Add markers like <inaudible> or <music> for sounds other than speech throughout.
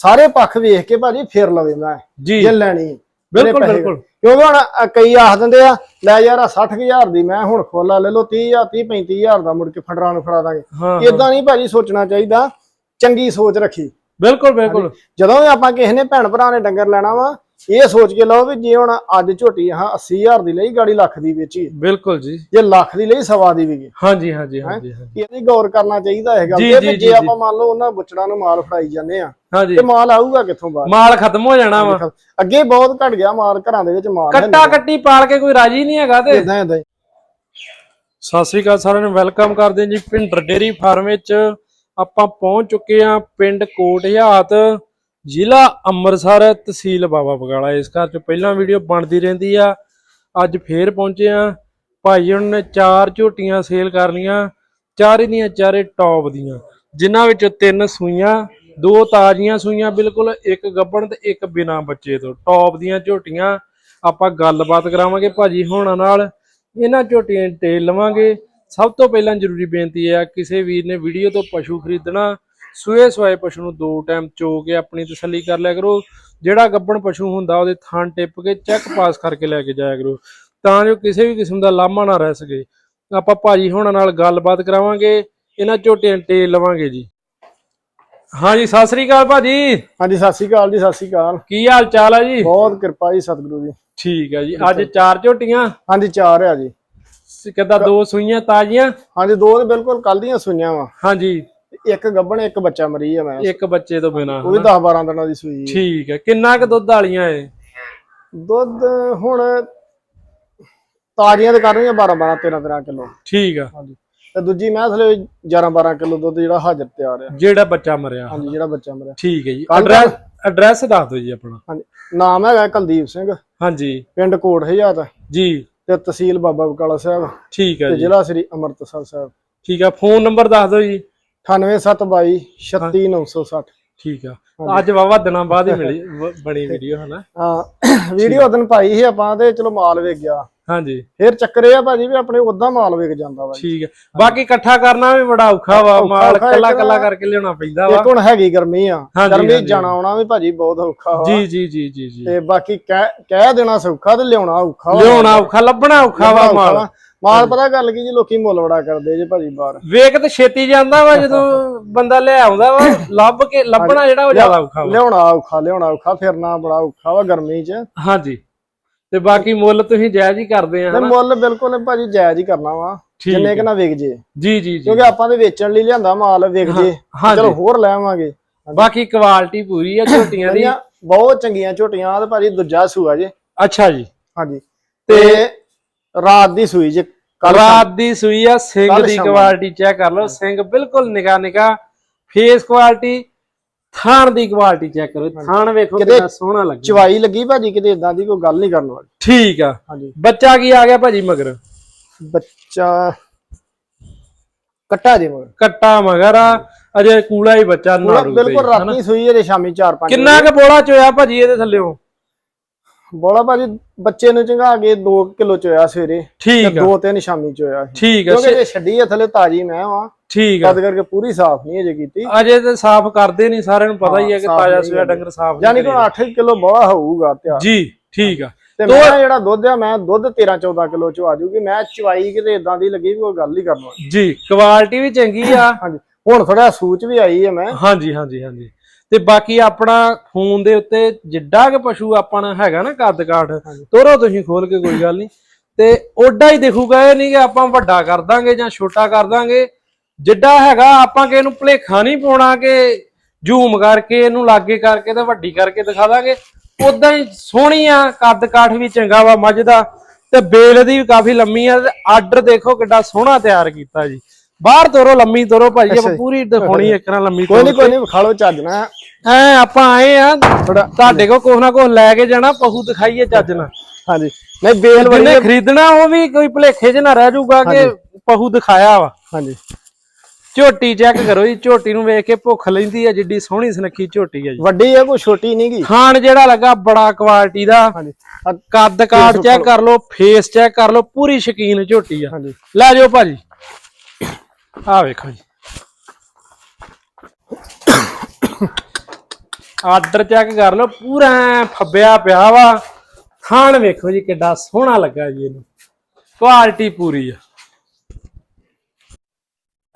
ਸਾਰੇ ਪੱਖ ਵੇਖ ਕੇ ਭਾਜੀ ਫੇਰ ਲਵੇ ਮੈਂ ਜੀ। ਜੇ ਲੈਣੀ। ਬਿਲਕੁਲ ਬਿਲਕੁਲ। ਕਿਉਂਕਿ ਹੁਣ ਕਈ ਆਖ ਦਿੰਦੇ ਆ ਲੈ ਯਾਰ ਆਹ 60000 ਦੀ ਮੈਂ ਹੁਣ ਖੋਲਾ ਲੈ ਲਓ 30000 30 35000 ਦਾ ਮੁੜ ਕੇ ਫੰਡਰਾਂ ਨੂੰ ਫੜਾ ਦਾਂਗੇ। ਇਦਾਂ ਨਹੀਂ ਭਾਜੀ ਸੋਚਣਾ ਚਾਹੀਦਾ ਚੰਗੀ ਸੋਚ ਰੱਖੀ। ਬਿਲਕੁਲ ਬਿਲਕੁਲ। ਜਦੋਂ ਵੀ ਆਪਾਂ ਕਿਸੇ ਨੇ ਭੈਣ ਭਰਾ ਨੇ ਡੰਗਰ ਲੈਣਾ ਵਾ ਇਹ ਸੋਚ ਕੇ ਲਓ ਵੀ ਜੇ ਹੁਣ ਅੱਜ ਝੋਟੀ ਹਾਂ 80000 ਦੀ ਲਈ ਗਾੜੀ ਲੱਖ ਦੀ ਵੇਚੀ। ਬਿਲਕੁਲ ਜੀ। ਜੇ ਲੱਖ ਦੀ ਲਈ ਸਵਾ ਦੀ ਵਿਗੇ ਹਾਂਜੀ ਹਾਂਜੀ ਹਾਂਜੀ ਹਾਂਜੀ। ਇਹਦੀ ਗੌਰ ਕਰਨਾ ਚਾਹੀਦਾ ਹੈ ਗੱਲ ਜੀ, ਆਪਾਂ ਮੰਨ ਲਓ ਉਹਨਾਂ ਬੁੱਚੜਾਂ ਨੂੰ ਮਾਲ ਫੜਾਈ ਜਾਂਦੇ ਆ ਤੇ ਮਾਲ ਆਊਗਾ ਕਿੱਥੋਂ ਬਾਹਰ? ਮਾਲ ਖਤਮ ਹੋ ਜਾਣਾ ਵਾ। ਅੱਗੇ ਬਹੁਤ ਘਟ ਗਿਆ ਮਾਲ ਘਰਾਂ ਦੇ ਵਿੱਚ ਮਾਲ ਕੱਟਾ ਕੱਟੀ ਪਾਲ ਕੇ ਕੋਈ ਰਾਜੀ ਨਹੀਂ ਹੈਗਾ ਤੇ। ਇਦਾਂ ਇਦਾਂ ਸਤਿ ਸ੍ਰੀ ਅਕਾਲ ਸਾਰਿਆਂ ਨੂੰ ਵੈਲਕਮ ਕਰਦੇ ਹਾਂ ਜੀ ਪਿੰਡ ਡੇਰੀ ਫਾਰਮ ਵਿੱਚ। ਆਪਾਂ ਪਹੁੰਚ ਚੁੱਕੇ ਹਾਂ ਪਿੰਡ ਕੋਟ ਹਯਾਤ ਜ਼ਿਲ੍ਹਾ ਅੰਮ੍ਰਿਤਸਰ ਤਹਿਸੀਲ ਬਾਬਾ ਬਗਾਲਾ। ਇਸ ਘਰ ਚ ਪਹਿਲਾਂ ਵੀਡੀਓ ਬਣਦੀ ਰਹਿੰਦੀ ਆ। ਅੱਜ ਫੇਰ ਪਹੁੰਚੇ ਆ। ਭਾਈ ਹੁਣ ਨੇ ਚਾਰ ਝੋਟੀਆਂ ਸੇਲ ਕਰ ਲੀਆਂ ਚਾਰੇ ਦੀਆਂ ਚਾਰੇ ਟੌਪ ਦੀਆਂ। ਜਿਨ੍ਹਾਂ ਵਿੱਚ ਤਿੰਨ ਸੂਈਆਂ, ਦੋ ਤਾਜ਼ੀਆਂ ਸੂਈਆਂ ਬਿਲਕੁਲ, ਇੱਕ ਗੱਬਣ ਤੇ ਇੱਕ ਬਿਨਾ ਬੱਚੇ ਤੋਂ। ਟੌਪ ਦੀਆਂ ਝੋਟੀਆਂ ਆਪਾਂ ਗੱਲਬਾਤ ਕਰਾਵਾਂਗੇ ਭਾਜੀ ਹੋਣਾ ਨਾਲ। ਇਹਨਾਂ ਝੋਟੀਆਂ ਦੀ ਟੇਲ ਲਵਾਂਗੇ। ਸਭ ਤੋਂ ਪਹਿਲਾਂ ਜ਼ਰੂਰੀ ਬੇਨਤੀ ਹੈ ਕਿਸੇ ਵੀਰ ਨੇ ਵੀਡੀਓ ਤੋਂ ਪਸ਼ੂ ਖਰੀਦਣਾ ਸੂਏ ਸਵਾਏ ਪਸ਼ੂ ਨੂੰ ਦੋ ਟਾਈਮ ਚੋ ਕੇ ਆਪਣੀ ਤਸੱਲੀ ਕਰ ਲਿਆ ਕਰੋ। ਜਿਹੜਾ ਗੱਬਣ ਪਸ਼ੂ ਹੁੰਦਾ ਉਹਦੇ ਥਣ ਟਿੱਪ ਕੇ ਚੈੱਕ ਪਾਸ ਕਰਕੇ ਲੈ ਕੇ ਜਾਇਆ ਕਰੋ। ਤਾਂ ਜੋ ਕਿਸੇ ਵੀ ਕਿਸਮ ਦਾ ਲਾਮਾ ਨਾ ਰਹਿ ਸਕੇ। ਆਪਾਂ ਭਾਜੀ ਹੋਣਾ ਨਾਲ ਗੱਲਬਾਤ ਕਰਾਵਾਂਗੇ। ਇਹਨਾਂ ਝੋਟੀਆਂ ਟੇਲ ਲਵਾਂਗੇ ਜੀ। ਹਾਂਜੀ ਸਤਿ ਸ੍ਰੀ ਅਕਾਲ ਭਾਜੀ। ਹਾਂਜੀ ਸਤਿ ਸ਼੍ਰੀ ਅਕਾਲ ਜੀ ਸਤਿ ਸ਼੍ਰੀ ਅਕਾਲ। ਕੀ ਹਾਲ ਚਾਲ ਹੈ ਜੀ? ਬਹੁਤ ਕਿਰਪਾ ਜੀ ਸਤਿਗੁਰੂ ਦੀ ਠੀਕ ਹੈ ਜੀ। ਅੱਜ ਚਾਰ ਝੋਟੀਆਂ? ਹਾਂਜੀ ਚਾਰ ਆ ਜੀ। ਕਿੱਦਾਂ ਦੋ ਸੂਈਆਂ ਤਾਜ਼ੀਆਂ? ਹਾਂਜੀ ਦੋ ਤੇ ਬਿਲਕੁਲ ਕੱਲ ਦੀਆਂ ਸੁਈਆਂ ਵਾ। ਹਾਂਜੀ। ਇੱਕ ਗੱਬਣ ਇੱਕ ਬੱਚਾ ਮਰੀ ਆ ਮੈਂ। ਇੱਕ ਬੱਚੇ ਤੋਂ ਬਿਨਾ ਉਹ ਵੀ 10 12 ਦਿਨਾਂ ਦੀ ਸੂਈ ਹੈ। ਠੀਕ ਹੈ। ਕਿੰਨਾ ਕੁ ਦੁੱਧ ਵਾਲੀਆਂ ਏ ਦੁੱਧ ਹੁਣ ਤਾਜ਼ੀਆਂ ਤੇ ਕਰ ਰਹੀਆਂ 12 12 13 13 ਕਿਲੋ। ਠੀਕ ਆ। ਹਾਂਜੀ। ਤੇ ਦੂਜੀ ਮੈਂ ਥਲੇ 11 12 ਕਿਲੋ ਦੁੱਧ ਜਿਹੜਾ ਹਾਜ਼ਰ ਤਿਆਰ ਆ। ਜਿਹੜਾ ਬੱਚਾ ਮਰਿਆ। ਹਾਂਜੀ ਜਿਹੜਾ ਬੱਚਾ ਮਰਿਆ। ਠੀਕ ਹੈ ਜੀ। ਕੱਲ੍ਹ ਐਡਰੈਸ ਐਡਰੈਸ ਦੱਸ ਦਿਓ ਜੀ ਆਪਣਾ। ਹਾਂਜੀ। ਨਾਮ ਹੈਗਾ ਕੁਲਦੀਪ ਸਿੰਘ। ਹਾਂਜੀ। ਪਿੰਡ ਕੋਟ ਹਜ਼ਾਤ ਜੀ। ਤੇ ਤਹਿਸੀਲ ਬਾਬਾ ਬਕਾਲਾ ਸਾਹਿਬ। ਠੀਕ ਹੈ ਤੇ ਜੀ। ਜ਼ਿਲ੍ਹਾ ਸ੍ਰੀ ਅੰਮ੍ਰਿਤਸਰ ਸਾਹਿਬ। ਠੀਕ ਆ ਫੋਨ ਨੰਬਰ ਦੱਸ ਦਿਓ ਜੀ। 98722 36960 ਠੀਕ ਆ। ਅੱਜ ਵਾਵਾ ਦਿਨਾਂ ਬਾਅਦ ਹੀ ਮਿਲੀ ਵ- ਬਣੀ ਵੀਡੀਓ ਹਨਾ? ਹਾਂ ਵੀਡੀਓ ਉਦੋਂ ਪਾਈ ਸੀ ਆਪਾਂ ਤੇ ਚਲੋ ਮਾਲ ਵੇਚ ਗਿਆ। ਹਾਂਜੀ। ਫਿਰ ਚੱਕਰ ਇਹ ਆ ਭਾਜੀ ਵੀ ਆਪਣੇ ਉਦਾਂ ਮਾਲ ਵੇਚ ਜਾਂਦਾ ਵਾ ਠੀਕ ਹੈ ਬਾਕੀ ਇਕੱਠਾ ਕਰਨਾ ਵੀ ਬੜਾ ਔਖਾ ਵਾ ਮਾਲ ਔਖਾ ਕੱਲਾ ਇੱਕ ਕੱਲਾ ਨਾ- ਕਰਕੇ ਲਿਆਉਣਾ ਪੈਂਦਾ ਵਾ। ਇੱਕ ਹੁਣ ਹੈਗੀ ਗਰਮੀ ਆ। ਹਾਂਜੀ, ਗਰਮੀ ਹਾਂਜੀ। ਜਾਣਾ ਆਉਣਾ ਵੀ ਭਾਜੀ ਬਹੁਤ ਔਖਾ ਵਾ। ਜੀ ਜੀ ਜੀ ਜੀ ਜੀ। ਤੇ ਬਾਕੀ ਕਹਿ ਕਹਿ ਦੇਣਾ ਸੌਖਾ ਤੇ ਲਿਆਉਣਾ ਔਖਾ ਵਾ। ਲਿਆਉਣਾ ਔਖਾ ਲੱਭਣਾ ਔਖਾ ਵਾ ਮਾਲ। ਮਾਲ ਪਤਾ ਗੱਲ ਕੀ ਜੀ ਲੋਕੀ ਮੁੱਲ ਬੜਾ ਕਰਦੇ ਜੇ ਭਾਜੀ ਬਾਹਰ। ਵੇਖ ਤੇ ਛੇਤੀ ਜਾਂਦਾ ਵਾ ਜਦੋਂ ਬੰਦਾ ਲੈ ਆਉਂਦਾ ਵਾ ਲੱਭ ਕੇ ਲੱਭਣਾ ਜਿਹੜਾ ਉਹ ਜ਼ਿਆਦਾ ਔਖਾ ਵਾ। ਲਿਆਉਣਾ ਔਖਾ ਲਿਆਉਣਾ ਔਖਾ ਫਿਰਨਾ ਬੜਾ ਔਖਾ ਵਾ ਗਰਮੀ 'ਚ। ਹਾਂਜੀ। ਤੇ ਬਾਕੀ ਮੁੱਲ ਤੁਸੀਂ ਜਾਇਜ਼ ਹੀ ਕਰਦੇ ਆ ਹਨਾ? ਮੁੱਲ ਬਿਲਕੁਲ ਭਾਜੀ ਜਾਇਜ਼ ਹੀ ਕਰਨਾ ਵਾ ਜਿੰਨੇ ਕਿ ਨਾ ਵਿਕ ਜੇ। ਜੀ ਜੀ ਜੀ। ਕਿਉਂਕਿ ਆਪਾਂ ਤੇ ਵੇਚਣ ਲਈ ਲਿਆਂਦਾ ਮਾਲ ਵਿਕ ਜੇ। ਚਲੋ ਹੋਰ ਲੈਵਾਂਗੇ ਬਾਕੀ ਕੁਆਲਿਟੀ ਪੂਰੀ ਆ ਝੋਟੀਆਂ ਦੀ। ਬਹੁਤ ਚੰਗੀਆਂ ਝੋਟੀਆਂ ਤੇ ਭਾਜੀ ਦੂਜਾ ਸੂਆ ਜੇ। ਅੱਛਾ ਜੀ। ਹਾਂਜੀ। ਤੇ ਰਾਤ ਦੀ ਸੂਈ ਜੇ ਰਾਤ ਦੀ ਸੂਈ ਆ ਸਿੰਘ ਦੀ ਕੁਆਲਿਟੀ ਚੈੱਕ ਕਰ ਲਓ। ਸਿੰਘ ਬਿਲਕੁਲ ਨਿਗਾ ਨਿਗਾ ਫੇਸ ਕੁਆਲਿਟੀ ਥਾਣ ਦੀ ਕੁਆਲਿਟੀ ਚੈੱਕ ਕਰੋ। ਥਾਣ ਵੇਖੋ ਕਿੰਨਾ ਸੋਹਣਾ ਲੱਗਦਾ। ਚਵਾਈ ਲੱਗੀ ਭਾਜੀ ਕਿਤੇ ਇਦਾਂ ਦੀ ਕੋਈ ਗੱਲ ਨਹੀਂ ਕਰਨ ਵਾਲੀ। ਠੀਕ ਆ। ਬੱਚਾ ਕੀ ਆ ਗਿਆ ਭਾਜੀ ਮਗਰ? ਬੱਚਾ ਕੱਟਾ ਜੇ ਮਗਰ। ਕੱਟਾ ਮਗਰ ਆ। ਅਜੇ ਕੂਲਾ ਹੀ ਬੱਚਾ ਨਾੜੂ ਬਿਲਕੁਲ ਰਾਤੀ ਸੂਈ ਜੇ ਸ਼ਾਮੀ 4-5 ਕਿੰਨਾ ਕੁ ਬੋਲਾ ਚੋਇਆ ਭਾਜੀ ਇਹਦੇ ਥੱਲੇੋਂ? ਬੋਲਾ ਭਾਜੀ ਬੱਚੇ ਨੂੰ ਚੰਗਾ ਕੇ 2 ਕਿਲੋ ਚੋਇਆ ਸਵੇਰੇ। ਠੀਕ ਆ। ਦੋ ਤਿੰਨ ਸ਼ਾਮੀ ਚੋਇਆ ਠੀਕ ਆ ਕਿਉਂਕਿ ਛੱਡੀ ਆ ਥਲੇ ਤਾਜੀ ਮੈਂ ਵਾਂ। ਠੀਕ ਆ। ਤਦ ਕਰਕੇ ਪੂਰੀ ਸਾਫ਼ ਨਹੀਂ ਅਜੇ ਕੀਤੀ। ਅਜੇ ਤੇ ਸਾਫ਼ ਕਰਦੇ ਨਹੀਂ ਸਾਰਿਆਂ ਨੂੰ ਪਤਾ ਹੀ ਹੈ ਕਿ ਤਾਜ਼ਾ ਸੂਆ ਡੰਗਰ ਸਾਫ਼ ਯਾਨੀ ਕਿ 8 ਕਿਲੋ ਬੋਲਾ ਹੋਊਗਾ ਤਿਆਰ। ਜੀ ਠੀਕ ਆ। ਤੇ ਮੈਂ ਜਿਹੜਾ ਦੁੱਧ ਆ ਮੈਂ ਦੁੱਧ 13 14 ਕਿਲੋ ਚ ਆ ਜੂਗੀ। ਮੈਂ ਚਵਾਈ ਕਿਤੇ ਇਦਾਂ ਦੀ ਲੱਗੀ ਵੀ ਕੋਈ ਗੱਲ ਹੀ ਕਰਨਾ। ਜੀ ਕੁਆਲਿਟੀ ਵੀ ਚੰਗੀ ਆ। ਹਾਂਜੀ। ਹੁਣ ਥੋੜਾ ਸੂਚ ਵੀ ਆਈ ਹੈ ਮੈਂ। ਹਾਂਜੀ ਹਾਂਜੀ ਹਾਂਜੀ। ਤੇ ਬਾਕੀ ਆਪਣਾ ਫੋਨ ਦੇ ਉੱਤੇ ਜਿੱਡਾ ਕਿ ਪਸ਼ੂ ਆਪਣਾ ਹੈਗਾ ਨਾ ਕੱਦ ਕਾਠ ਤੋਰੋ ਤੁਸੀਂ ਖੋਲ ਕੇ ਕੋਈ ਗੱਲ ਨਹੀਂ ਤੇ ਓਡਾ ਹੀ ਦਿਖੂਗਾ ਇਹ ਨਹੀਂ ਕਿ ਆਪਾਂ ਵੱਡਾ ਕਰ ਦਾਂਗੇ ਜਾਂ ਛੋਟਾ ਕਰ ਦਾਂਗੇ। ਜਿੱਡਾ ਹੈਗਾ ਆਪਾਂ ਕਿ ਇਹਨੂੰ ਭਲੇਖਾ ਨਹੀਂ ਪਾਉਣਾ ਕਿ ਜ਼ੂਮ ਕਰਕੇ ਇਹਨੂੰ ਲਾਗੇ ਕਰਕੇ ਤੇ ਵੱਡੀ ਕਰਕੇ ਦਿਖਾ ਦਾਂਗੇ। ਉਦਾਂ ਹੀ ਸੋਹਣੀ ਆ ਕੱਦ ਕਾਠ ਵੀ ਚੰਗਾ ਵਾ ਮੱਝ ਦਾ। ਤੇ ਬੇਲ ਦੀ ਵੀ ਕਾਫੀ ਲੰਮੀ ਆ ਤੇ ਆਰਡਰ ਦੇਖੋ ਕਿੱਡਾ ਸੋਹਣਾ ਤਿਆਰ ਕੀਤਾ ਜੀ। ਬਾਹਰ ਤੋਰੋ ਲੰਮੀ ਤੋਰੋ ਭਾਜੀ ਆਪਾਂ ਪੂਰੀ ਦਿਖਾਉਣੀ ਇੱਕ ਨਾਲ ਲੰਮੀ ਕੋਈ ਨਹੀਂ ਕੋਈ ਨਹੀਂ ਵਿਖਾ ਲਓ ਚੱਜ ਨਾ ਐ ਆਪਾਂ ਆਏ ਆ ਤੁਹਾਡੇ ਕੋਲ ਕੁਛ ਨਾ ਕੁਛ ਲੈ ਕੇ ਜਾਣਾ ਪਸ਼ੂ ਦਿਖਾਈਏ ਚੱਜ ਨਾਲ। ਹਾਂਜੀ। ਨਹੀਂ ਬੇਲ ਜਿਹਨੇ ਖਰੀਦਣਾ ਉਹ ਵੀ ਕੋਈ ਭਲੇਖੇ 'ਚ ਨਾ ਰਹਿ ਜਾਊਗਾ ਕਿ ਪਸ਼ੂ ਦਿਖਾਇਆ ਵਾ। ਹਾਂਜੀ। ਝੋਟੀ ਚੈੱਕ ਕਰੋ ਜੀ ਝੋਟੀ ਨੂੰ ਵੇਖ ਕੇ ਭੁੱਖ ਲੈਂਦੀ ਆ ਜਿੱਡੀ ਸੋਹਣੀ ਸੁਨੱਖੀ ਝੋਟੀ ਆ ਜੀ। ਵੱਡੀ ਹੈ ਕੋਈ ਛੋਟੀ ਨਹੀਂ ਗੀ। ਖਾਣ ਜਿਹੜਾ ਲੱਗਾ ਬੜਾ ਕੁਆਲਿਟੀ ਦਾ। ਹਾਂਜੀ। ਆ- ਕੱਦ ਕਾਠ ਚੈੱਕ ਕਰ ਲਓ ਫੇਸ ਚੈੱਕ ਕਰ ਲਓ ਪੂਰੀ ਸ਼ਕੀਨ ਝੋਟੀ ਆ। ਹਾਂਜੀ। ਲੈ ਜਾਓ ਭਾਜੀ। ਆ ਵੇਖੋ ਜੀ। ਆਰਡਰ ਚੈੱਕ ਕਰ ਲਓ, ਪੂਰਾ ਫੱਬਿਆ ਪਿਆ ਵਾ। ਖਾਣ ਵੇਖੋ ਜੀ ਕਿੱਡਾ ਸੋਹਣਾ ਲੱਗਾ ਜੀ ਇਹਨੂੰ। ਕੁਆਲਿਟੀ ਪੂਰੀ ਆ।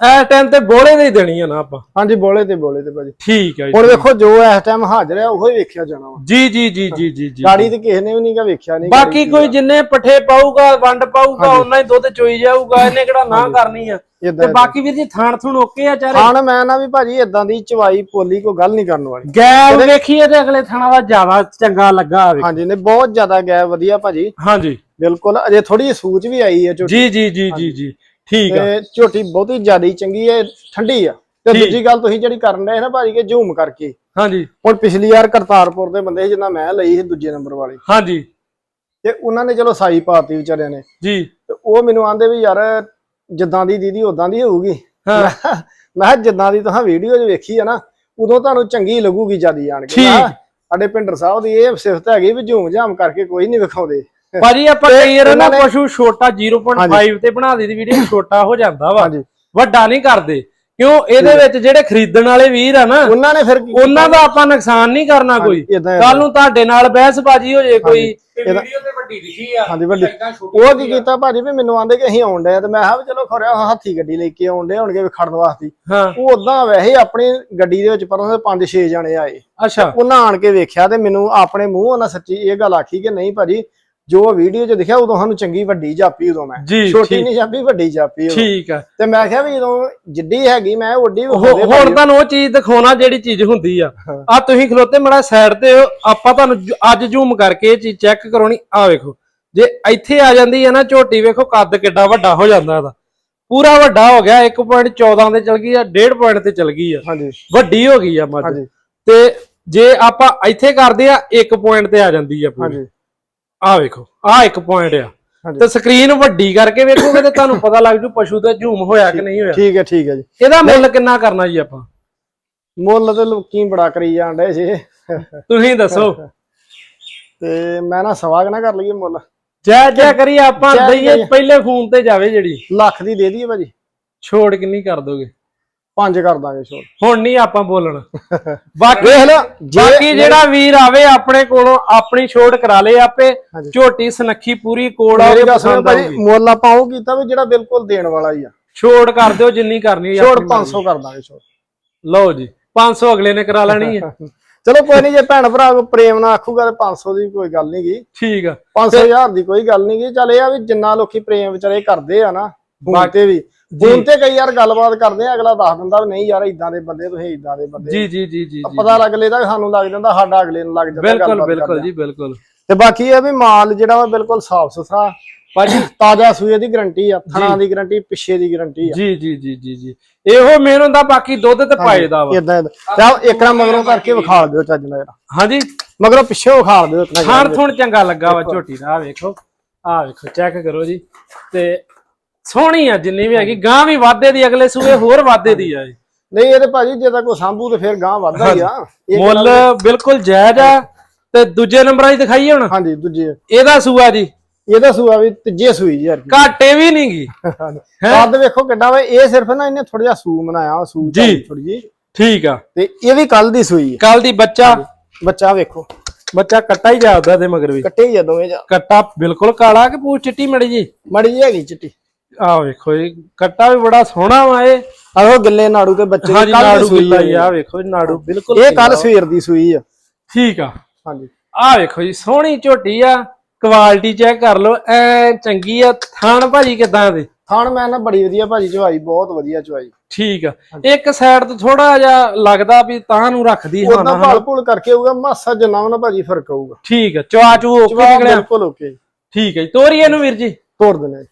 ਐ ਟਾਈਮ ਤੇ ਬੋਲੇ ਦੇ ਹੀ ਦੇਣੀ ਆ ਨਾ ਆਪਾਂ। ਹਾਂਜੀ ਬੋਲੇ ਤੇ ਬੋਲੇ ਤੇ ਭਾਜੀ। ਠੀਕ ਹੈ ਹੁਣ ਜੀ ਵੇਖੋ ਜੋ ਇਸ ਟਾਈਮ ਹਾਜ਼ਰ ਹੈ ਉਹੀ ਵੇਖਿਆ ਜਾਣਾ ਵਾ। ਜੀ ਜੀ ਜੀ ਜੀ ਜੀ ਜੀ। ਗਾੜੀ ਤੇ ਕਿਸੇ ਨੇ ਵੀ ਨਹੀਂਗਾ ਵੇਖਿਆ ਨਹੀਂ ਬਾਕੀ ਕੋਈ ਜਿੰਨੇ ਪੱਠੇ ਪਾਊਗਾ ਵੰਡ ਪਾਊਗਾ ਉਹਨਾਂ ਹੀ ਦੁੱਧ ਚੋਈ ਜਾਊਗਾ ਇਹਨੇ ਕਿਹੜਾ ਨਾ ਕਰਨੀ ਆ। ਤੇ ਬਾਕੀ ਵੀਰ ਜੀ ਥਾਣ ਥੁਣ ਓਕੇ ਆ ਚਾਰੇ? ਖਾਣ ਮੈਂ ਨਾ ਵੀ ਭਾਜੀ ਇਦਾਂ ਦੀ ਚਵਾਈ ਪੋਲੀ ਕੋਈ ਗੱਲ ਨਹੀਂ ਕਰਨ ਵਾਲੀ। ਗੈਪ ਵੇਖੀਏ ਤੇ ਅਗਲੇ ਥਾਣਾ ਦਾ ਜ਼ਿਆਦਾ ਚੰਗਾ ਲੱਗਾ ਆਵੇ ਹਾਂਜੀ ਨੇ ਬਹੁਤ ਜ਼ਿਆਦਾ ਗੈ ਵਧੀਆ ਭਾਜੀ। ਹਾਂਜੀ। ਬਿਲਕੁਲ ਅਜੇ ਥੋੜੀ ਸੂਚ ਵੀ ਆਈ ਹੈ ਜੀ ਜੀ ਜੀ ਜੀ ਜੀ। ਠੀਕ ਆ। ਤੇ ਝੋਟੀ ਬਹੁਤੀ ਜ਼ਿਆਦਾ ਚੰਗੀ ਹੈ ਠੰਡੀ ਆ। ਤੇ ਠੀਕ। ਦੂਜੀ ਗੱਲ ਤੁਸੀਂ ਜਿਹੜੀ ਕਰਨ ਰਹੇ ਨਾ ਭਾਜੀ ਕਿ ਝੂਮ ਕਰਕੇ। ਹਾਂਜੀ। ਹੁਣ ਪਿਛਲੀ ਵਾਰ ਕਰਤਾਰਪੁਰ ਦੇ ਬੰਦੇ ਸੀ ਜਿੰਨਾ ਮੈਂ ਲਈ ਸੀ ਦੂਜੇ ਨੰਬਰ ਵਾਲੀ। ਹਾਂਜੀ। ਤੇ ਉਹਨਾਂ ਨੇ ਚਲੋ ਸਾਈ ਪਾਤੀ ਵਿਚਾਰਿਆਂ ਨੇ। ਜੀ। ਤੇ ਉਹ ਮੈਨੂੰ ਆਂਦੇ ਵੀ ਯਾਰ ਜਿੱਦਾਂ ਦੀ ਦੀਦੀ ਉਦਾਂ ਦੀ ਹੋਊਗੀ। ਹਾਂ। ਮੈਂ ਕਿਹਾ- ਮੈਂ ਕਿਹਾ ਜਿੱਦਾਂ ਦੀ ਤੁਸੀਂ ਵੀਡੀਓ 'ਚ ਵੇਖੀ ਆ ਨਾ ਉਦੋਂ ਤੁਹਾਨੂੰ ਚੰਗੀ ਲੱਗੂਗੀ ਜਿਆਦੀ ਆਣ ਕੇ। ਠੀਕ। ਸਾਡੇ ਪਿੰਡਰ ਸਾਹਿਬ ਦੀ ਇਹ ਸਿਫਤ ਹੈਗੀ ਵੀ ਝੂਮ ਝਾਮ ਕਰਕੇ ਕੋਈ ਨਹੀਂ ਵਿਖਾਉਂਦੇ। ਭਾਜੀ ਆਪਾਂ ਕਈ ਵਾਰ ਨਾ ਪਸ਼ੂ ਛੋਟਾ 0.5 ਤੇ ਬਣਾ ਦੀ ਵੀਡੀਓ ਛੋਟਾ ਹੋ ਜਾਂਦਾ ਵਾ। ਵੱਡਾ ਨਹੀਂ ਕਰਦੇ। ਕਿਉਂ? ਇਹਦੇ ਵਿੱਚ ਜਿਹੜੇ ਖਰੀਦਣ ਵਾਲੇ ਵੀਰ ਆ ਨਾ ਉਹਨਾਂ ਨੇ ਫਿਰ ਉਹਨਾਂ ਦਾ ਆਪਾਂ ਨੁਕਸਾਨ ਨਹੀਂ ਕਰਨਾ ਕੋਈ। ਕੱਲ ਨੂੰ ਤੁਹਾਡੇ ਨਾਲ ਬਹਿਸਬਾਜੀ ਹੋ ਜੇ ਕੋਈ। ਵੀਡੀਓ ਤੇ ਵੱਡੀ ਲਿਖੀ ਆ। ਹਾਂਜੀ ਵੱਡੀ। ਉਹ ਕੀ ਕੀਤਾ ਭਾਜੀ ਵੀ ਮੈਨੂੰ ਆਂਦੇ ਕਿ ਅਸੀਂ ਆਉਣ ਡਏ ਆ ਤੇ ਮੈਂ ਕਿਹਾ ਵੀ ਚਲੋ ਖਰਿਆ ਹਾਥੀ ਗੱਡੀ ਲੈ ਕੇ ਆਉਣ ਡਏ ਹੋਣਗੇ ਵੀ ਖੜਨ ਵਾਸਤੇ। ਹਾਂ। ਉਹ ਉਦਾਂ ਵੈਸੇ ਆਪਣੀ ਗੱਡੀ ਦੇ ਵਿੱਚ ਪਰੋਂ ਪੰਜ ਛੇ ਜਣੇ ਆਏ। ਅੱਛਾ। ਉਹਨਾਂ ਆਣ ਕੇ ਵੇਖਿਆ ਤੇ ਮੈਨੂੰ ਆਪਣੇ ਮੂੰਹ ਉਹਨਾਂ ਸੱਚੀ ਇਹ ਗੱਲ ਆਖੀ ਕਿ ਨਹੀਂ ਭਾਜੀ ਜੋ ਵੀਡੀਓ 'ਚ ਦਿਖਿਆ ਉਦੋਂ ਸਾਨੂੰ ਚੰਗੀ ਵੱਡੀ ਜਾਪੀ ਉਦੋਂ ਮੈਂ। ਜੀ ਛੋਟੀ ਠੀਕ। ਨਹੀਂ ਜਾਪੀ ਵੱਡੀ ਜਾਪੀ ਉਦੋਂ। ਠੀਕ ਆ। ਤੇ ਮੈਂ ਕਿਹਾ ਵੀ ਜਦੋਂ ਜਿੱਡੀ ਹੈਗੀ ਮੈਂ ਓਡੀ ਹੋ- ਵਿਖਾਉਂਦੇ ਹੁਣ ਤੁਹਾਨੂੰ ਉਹ ਚੀਜ਼ ਦਿਖਾਉਣਾ ਜਿਹੜੀ ਚੀਜ਼ ਹੁੰਦੀ ਆ। ਆ ਤੁਸੀਂ ਖਲੋਤੇ ਮੜਾ ਸਾਈਡ ਤੇ ਹੋ, ਆਪਾਂ ਤੁਹਾਨੂੰ ਜ- ਅੱਜ ਜ਼ੂਮ ਕਰਕੇ ਇਹ ਚੀਜ਼ ਚੈੱਕ ਕਰਾਉਣੀ। ਆ ਵੇਖੋ। ਜੇ ਇੱਥੇ ਆ ਜਾਂਦੀ ਹੈ ਨਾ ਝੋਟੀ ਵੇਖੋ ਕੱਦ ਕਿੱਡਾ ਵੱਡਾ ਹੋ ਜਾਂਦਾ ਇਹਦਾ। ਪੂਰਾ ਵੱਡਾ ਹੋ ਗਿਆ 1.14 ਤੇ ਚਲ ਗਈ ਆ 1.5 ਪੁਆਇੰਟ ਤੇ ਚਲ ਗਈ ਆ। ਹਾਂਜੀ। ਵੱਡੀ ਹੋ ਗਈ ਆ ਮੱਝ। ਹਾਂਜੀ। ਤੇ ਜੇ ਆਪਾਂ ਇੱਥੇ ਕਰਦੇ ਆ 1 ਪੁਆਇੰਟ ਤੇ ਆ ਜਾਂਦੀ ਆ ਪੂਰੀ। ਹਾਂਜੀ। ਆ ਵੇਖੋ ਆ 1 ਪੁਆਇੰਟ ਆ। ਤੇ ਸਕਰੀਨ ਵੱਡੀ ਕਰਕੇ ਵੇਖੋਗੇ ਤੇ ਤੁਹਾਨੂੰ ਪਤਾ ਲੱਗ ਜੂ ਪਸ਼ੂ ਦਾ ਝੂਮ ਹੋਇਆ ਕਿ ਨਹੀਂ ਹੋਇਆ। ਠੀਕ ਹੈ ਠੀਕ ਹੈ ਜੀ। ਇਹਦਾ ਮੁੱਲ ਕਿੰਨਾ ਕਰਨਾ ਜੀ ਆਪਾਂ? ਮੁੱਲ ਤੇ ਲੋਕੀ ਬੜਾ ਕਰੀ ਜਾਣ ਡਏ ਸੀ। ਤੁਸੀਂ ਦੱਸੋ। ਤੇ ਮੈਂ ਨਾ ਸਵਾਗ ਨਾ ਕਰ ਲਈਏ ਮੁੱਲ। ਜੈ ਜੈ ਕਰੀ ਆਪਾਂ ਜੈ ਦਈਏ ਜੈ। ਪਹਿਲੇ ਫੋਨ ਤੇ ਜਾਵੇ ਜਿਹੜੀ। ਲੱਖ ਦੀ ਦੇ ਦਈਏ ਭਾਜੀ। ਛੋੜ ਕਿੰਨੀ ਕਰ ਦੋਗੇ? ਪੰਜ ਕਰ ਦਾਂਗੇ ਛੋੜ ਹੁਣ ਨਹੀਂ ਆਪਾਂ ਬੋਲਣਾ। <laughs> ਬਾਕੀ ਵੇਖ ਜੇ ਬਾਕੀ ਜਿਹੜਾ ਵੀਰ ਆਵੇ ਆਪਣੇ ਕੋਲੋਂ ਆਪਣੀ ਛੋੜ ਕਰਾ ਲੇ ਆਪੇ। ਝੋਟੀ ਸਨੱਖੀ ਪੂਰੀ ਕੋੜ ਆ ਮੇਰੀ ਉਹਦੇ ਪਸੰਦ ਆਊਗੀ। ਮੁੱਲ ਆਪਾਂ ਉਹ ਕੀਤਾ ਵੀ ਜਿਹੜਾ ਬਿਲਕੁਲ ਦੇਣ ਵਾਲਾ ਹੀ ਆ। ਛੋੜ ਕਰ ਦਿਓ ਜਿੰਨੀ ਕਰਨੀ ਆ ਛੋੜ ਆਪਣੀ ਮਰਜ਼ੀ। 500 ਕਰ ਦਾਂਗੇ ਛੋੜ ਲਓ ਜੀ 500 ਅਗਲੇ ਨੇ ਕਰਾ ਲੈਣੀ ਹੈ <laughs> ਚਲੋ ਕੋਈ ਨਹੀਂ ਜੇ ਭੈਣ ਭਰਾ ਕੋ ਪ੍ਰੇਮ ਨਾਲ ਆਖੂਗਾ ਤੇ 500 ਦੀ ਕੋਈ ਗੱਲ ਨਹੀਂ ਗੀ। ਠੀਕ ਆ। 500000 ਦੀ ਕੋਈ ਗੱਲ ਨਹੀਂ ਗੀ। ਚੱਲ ਇਹ ਆ ਵੀ ਜਿੰਨਾ ਲੋਕੀ ਪ੍ਰੇਮ ਵਿਚਾਰੇ ਕਰਦੇ ਆ ਨਾ ਫੋਨ ਤੇ ਵੀ। ਫੋਨ ਤੇ ਕਈ ਯਾਰ ਗੱਲਬਾਤ ਕਰਦੇ ਆ ਅਗਲਾ ਦੱਸ ਦਿੰਦਾ ਵੀ ਨਹੀਂ ਯਾਰ ਇਦਾਂ ਦੇ ਬੰਦੇ ਤੁਸੀਂ ਇਦਾਂ ਦੇ ਬੰਦੇ। ਜੀ ਜੀ ਜੀ ਜੀ ਪਤਾ ਲੱਗ ਲੈਦਾ ਵੀ ਸਾਨੂੰ ਲੱਗ ਜਾਂਦਾ ਸਾਡਾ ਅਗਲੇ ਨੂੰ ਲੱਗ ਜਾਂਦਾ ਬਿਲਕੁਲ ਬਿਲਕੁਲ। ਜੀ ਬਿਲਕੁਲ। ਤੇ ਬਾਕੀ ਇਹ ਵੀ ਮਾਲ ਜਿਹੜਾ ਵਾ ਬਿਲਕੁਲ ਸਾਫ਼ ਸੁਥਰਾ ਭਾਜੀ। ਤਾਜ਼ਾ ਸੂਏ ਦੀ ਗਰੰਟੀ ਆ ਥਣਾ ਦੀ ਗਰੰਟੀ ਪਿੱਛੇ ਦੀ ਗਰੰਟੀ ਆ। ਜੀ ਜੀ ਜੀ ਜੀ ਜੀ। ਇਹੋ ਮੇਨ ਹੁੰਦਾ ਬਾਕੀ ਦੁੱਧ ਤੇ ਪਾਏ ਦਾ ਵਾ। ਇਦਾਂ ਇਦਾਂ ਇੱਕ ਨਾ ਮਗਰੋਂ ਕਰਕੇ ਵਿਖਾਲ ਦਿਓ ਚੱਜ ਨਾਲ ਹਾਂਜੀ। ਮਗਰੋਂ ਪਿੱਛੇ ਵਿਖਾਲ ਦਿਓ ਖਾਣ ਥੁਣ ਚੰਗਾ ਲੱਗਾ ਵਾ ਝੋਟੀ ਦਾ ਵੇਖੋ। ਆ ਵੇਖੋ ਚੈੱਕ ਕਰੋ ਜੀ। ਤੇ ਸੋਹਣੀ ਆ ਜਿੰਨੀ ਵੀ ਹੈਗੀ ਗਾਂ ਵੀ ਵਾਧੇ ਦੀ ਅਗਲੇ ਸੂਏ ਹੋਰ ਵਾਧੇ ਦੀ ਆ। ਨਹੀਂ ਇਹ ਤੇ ਭਾਜੀ ਜੇ ਤਾਂ ਕੋਈ ਸਾਂਭੂ ਤੇ ਫਿਰ ਗਾਂ ਵੱਧਦਾ ਹੀ ਆ। ਇਹ ਮੁੱਲ ਬਿਲਕੁਲ ਜਾਇਜ਼ ਆ। ਤੇ ਦੂਜੇ ਨੰਬਰਾਂ 'ਚ ਦਿਖਾਈਏ ਹੁਣ। ਹਾਂਜੀ ਦੂਜੇ। ਇਹਦਾ ਸੂਆ ਜੀ। ਇਹਦਾ ਸੂਆ ਵੀ ਤੀਜੇ ਸੂਈ ਯਾਰ ਘਾਟੇ ਵੀ ਨੀ ਗੀ। ਕੱਦ ਵੇਖੋ ਕਿੱਡਾ ਵਾ ਇਹ ਸਿਰਫ ਨਾ ਇਹਨੇ ਥੋੜਾ ਜਿਹਾ ਸੂ ਬਣਾਇਆ ਸੂ ਜੀ। ਥੋੜੀ ਜੀ ਠੀਕ ਆ। ਤੇ ਇਹ ਵੀ ਕੱਲ ਦੀ ਸੂਈ ਹੈ ਕੱਲ ਦੀ ਬੱਚਾ। ਬੱਚਾ ਵੇਖੋ। ਬੱਚਾ ਕੱਟਾ ਹੀ ਜਾਦਾ ਤੇ ਮਗਰ ਵੀ। ਕੱਟੇ ਹੀ ਆ ਦੋਵੇਂ ਜਾ ਕੱਟਾ ਬਿਲਕੁਲ ਕਾਲਾ ਕਿ ਪੂਛ ਚਿੱਟੀ ਮੜੀ ਜੀ? ਮੜੀ ਜੀ ਹੈਗੀ ਚਿੱਟੀ। ਆ ਵੇਖੋ ਜੀ ਕੱਟਾ ਵੀ ਬੜਾ ਸੋਹਣਾ ਵਾ ਇਹ। ਆਹੋ ਗਿੱਲੇ ਨਾੜੂ ਤੇ ਬੱਚੇ ਦੀ ਹਾਂਜੀ ਨਾੜੂ ਹੈ ਹੀ ਆ। ਵੇਖੋ ਜੀ, ਨਾੜੂ ਬਿਲਕੁਲ ਇਹ ਕਿੱਲਾ। ਸਵੇਰ ਦੀ ਸੂਈ ਆ। ਠੀਕ ਆ। ਹਾਂਜੀ। ਆ ਵੇਖੋ ਜੀ ਸੋਹਣੀ ਝੋਟੀ ਆ ਕੁਆਲਿਟੀ ਚੈੱਕ ਕਰ ਲਓ ਐ ਚੰਗੀ ਆ। ਥਾਣ ਭਾਜੀ ਕਿਦਾਂ ਦੇ? ਥਾਣ ਮੈਂ ਨਾ ਬੜੀ ਵਧੀਆ ਭਾਜੀ ਚਵਾਈ ਬਹੁਤ ਵਧੀਆ ਚਵਾਈ। ਠੀਕ ਆ। ਇੱਕ ਸਾਈਡ ਤੋਂ ਥੋੜਾ ਜਿਹਾ ਲੱਗਦਾ ਵੀ ਤਾਂ ਨੂੰ ਰੱਖਦੀ ਹਾਂ ਉਹਨਾਂ ਭਾਲ ਭੂਲ ਕਰਕੇ ਆਊਗਾ ਮਾਸਾ ਜਿੰਨਾ ਉਹਨਾਂ ਭਾਜੀ ਫ਼ਰਕ ਆਊਗਾ। ਠੀਕ ਆ ਚਵਾ ਚੂ ਓਕੇ ਨਿਕਲਿਆ? ਬਿਲਕੁਲ ਓਕੇ। ਠੀਕ ਹੈ ਜੀ ਤੋਰੀਏ ਨੂੰ ਵੀਰ ਜੀ। ਤੋੜ ਦਿੰਦੇ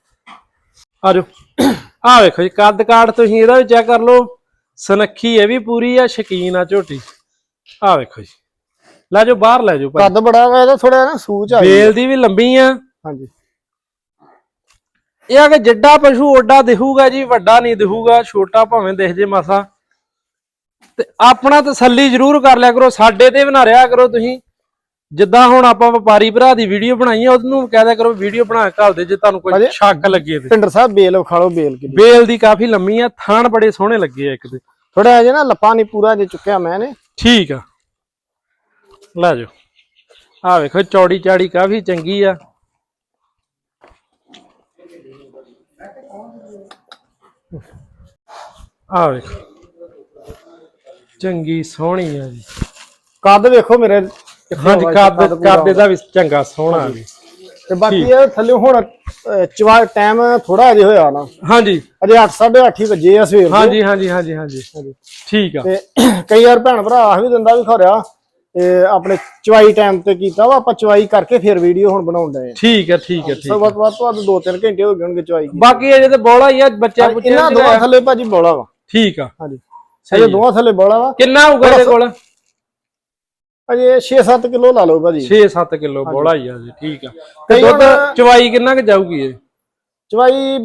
ਆ ਜਾਓ ਆ ਵੇਖੋ ਜੀ ਕੱਦ ਕਾਠ ਤੁਸੀਂ ਇਹਦਾ ਵੀ ਚੈੱਕ ਕਰ ਲਓ। ਸਨੱਖੀ ਇਹ ਵੀ ਪੂਰੀ ਆ ਸ਼ਕੀਨ ਆ ਝੋਟੀ। ਆ ਵੇਖੋ ਜੀ। ਲੈ ਜਾਓ ਬਾਹਰ ਲੈ ਜਾਓ ਭਾਈ। ਕੱਦ ਬੜਾ ਵਾ ਇਹਦਾ ਥੋੜਾ ਨਾ ਸੂਚ ਆ। ਬੇਲ ਦੀ ਵੀ ਲੰਬੀ ਆ। ਹਾਂਜੀ। ਇਹ ਆ ਕਿ ਜਿੱਡਾ ਪਸ਼ੂ ਓਡਾ ਦਿਖੂਗਾ ਜੀ ਵੱਡਾ ਨਹੀਂ ਦਿਖੂਗਾ ਛੋਟਾ ਭਾਵੇਂ ਦਿਖ ਜੇ ਮਾਸਾ। ਤੇ ਆਪਣਾ ਤਸੱਲੀ ਜ਼ਰੂਰ ਕਰ ਲਿਆ ਕਰੋ ਸਾਡੇ ਤੇ ਬਣਾ ਰਿਆ ਕਰੋ ਤੁਸੀਂ। ਜਿੱਦਾਂ ਹੁਣ ਆਪਾਂ ਵਪਾਰੀ ਭਰਾ ਦੀ ਵੀਡੀਓ ਬਣਾਈ ਆ ਉਹਨੂੰ ਕਹਿ ਦਿਆ ਕਰੋ ਵੀਡੀਓ ਬਣਾ ਕੇ ਘੱਲ ਦੇ ਜੇ ਤੁਹਾਨੂੰ ਕੋਈ ਸ਼ੱਕ ਲੱਗੇ ਤੇ। ਪਿੰਡਰ ਸਾਹਿਬ ਬੇਲ ਵਿਖਾ ਲਓ ਬੇਲ ਕਿੱਡੀ। ਬੇਲ ਦੀ ਕਾਫੀ ਲੰਮੀ ਆ ਥਾਣ ਬੜੇ ਸੋਹਣੇ ਲੱਗੇ ਆ ਇੱਕ ਤੇ। ਥੋੜਾ ਜਿਹਾ ਨਾ ਲੱਪਾ ਨਹੀਂ ਪੂਰਾ ਜੇ ਚੁੱਕਿਆ ਮੈਂ ਨੇ। ਠੀਕ ਆ। ਲੈ ਜਾਓ। ਆ ਵੇਖੋ ਚੌੜੀ ਚਾੜੀ ਕਾਫੀ ਚੰਗੀ ਆ। ਆ ਵੇਖੋ। ਚੰਗੀ ਸੋਹਣੀ ਆ ਜੀ। ਕੱਦ ਵੇਖੋ ਮੇਰੇ ਹਾਂਜੀ ਪੂਰਾ ਕੱਦ ਇਹਦਾ ਵੀ ਚੰਗਾ ਸੋਹਣਾ ਜੀ। ਤੇ ਬਾਕੀ ਇਹ ਥੱਲੇ ਹੁਣ ਚਵਾ ਟਾਈਮ ਥੋੜਾ ਅਜੇ ਹੋਇਆ ਨਾ। ਹਾਂਜੀ ਅਜੇ 8:30 ਹੀ ਵਜੇ ਆ ਸਵੇਰ ਦੇ। ਹਾਂਜੀ ਹਾਂਜੀ ਹਾਂਜੀ ਹਾਂਜੀ ਠੀਕ ਆ। ਤੇ <clears throat> ਕਈ ਵਾਰ ਭੈਣ ਭਰਾ ਆਖ ਵੀ ਦਿੰਦਾ ਵੀ ਖਰਿਆ ਤੇ ਆਪਣੇ ਚਵਾਈ ਟਾਈਮ ਤੇ ਕੀਤਾ ਵਾ ਆਪਾਂ ਚਵਾਈ ਕਰਕੇ ਫਿਰ ਵੀਡੀਓ ਹੁਣ ਬਣਾਉਣ ਡਏ ਆ। ਠੀਕ ਆ ਠੀਕ ਆ ਠੀਕ ਸਭ ਵੱਧ ਵੱਧ ਤੋਂ ਵੱਧ 2-3 ਘੰਟੇ ਹੋ ਗਏ ਹੋਣਗੇ ਚਵਾਈ। ਬਾਕੀ ਅਜੇ ਤੇ ਬੋਲਾ ਹੀ ਆ ਬੱਚਾ ਇਹਨਾਂ ਪੁੱਛਿਆ ਦੋਵਾਂ ਥੱਲੇ ਭਾਜੀ ਬੋਲਾ ਵਾ। ਠੀਕ ਆ। ਹਾਂਜੀ ਅਜੇ ਦੋਵਾਂ ਥੱਲੇ ਬੋਲਾ ਵਾ। ਕਿੰਨਾ ਹੋਊਗਾ ਇਹਦੇ ਕੋਲ? ਅਜੇ 6-7 ਕਿਲੋ ਲਾ ਲਓ ਭਾਜੀ। 6-7 ਕਿਲੋ ਬੋਲਾ ਹੀ ਆ ਜੀ ਠੀਕ ਆ। ਤੇ ਕਈ ਦੁੱਧ ਹੁਣ- ਚਵਾਈ ਕਿੰਨਾ ਕੁ ਜਾਊਗੀ ਇਹ? ਚਵਾਈ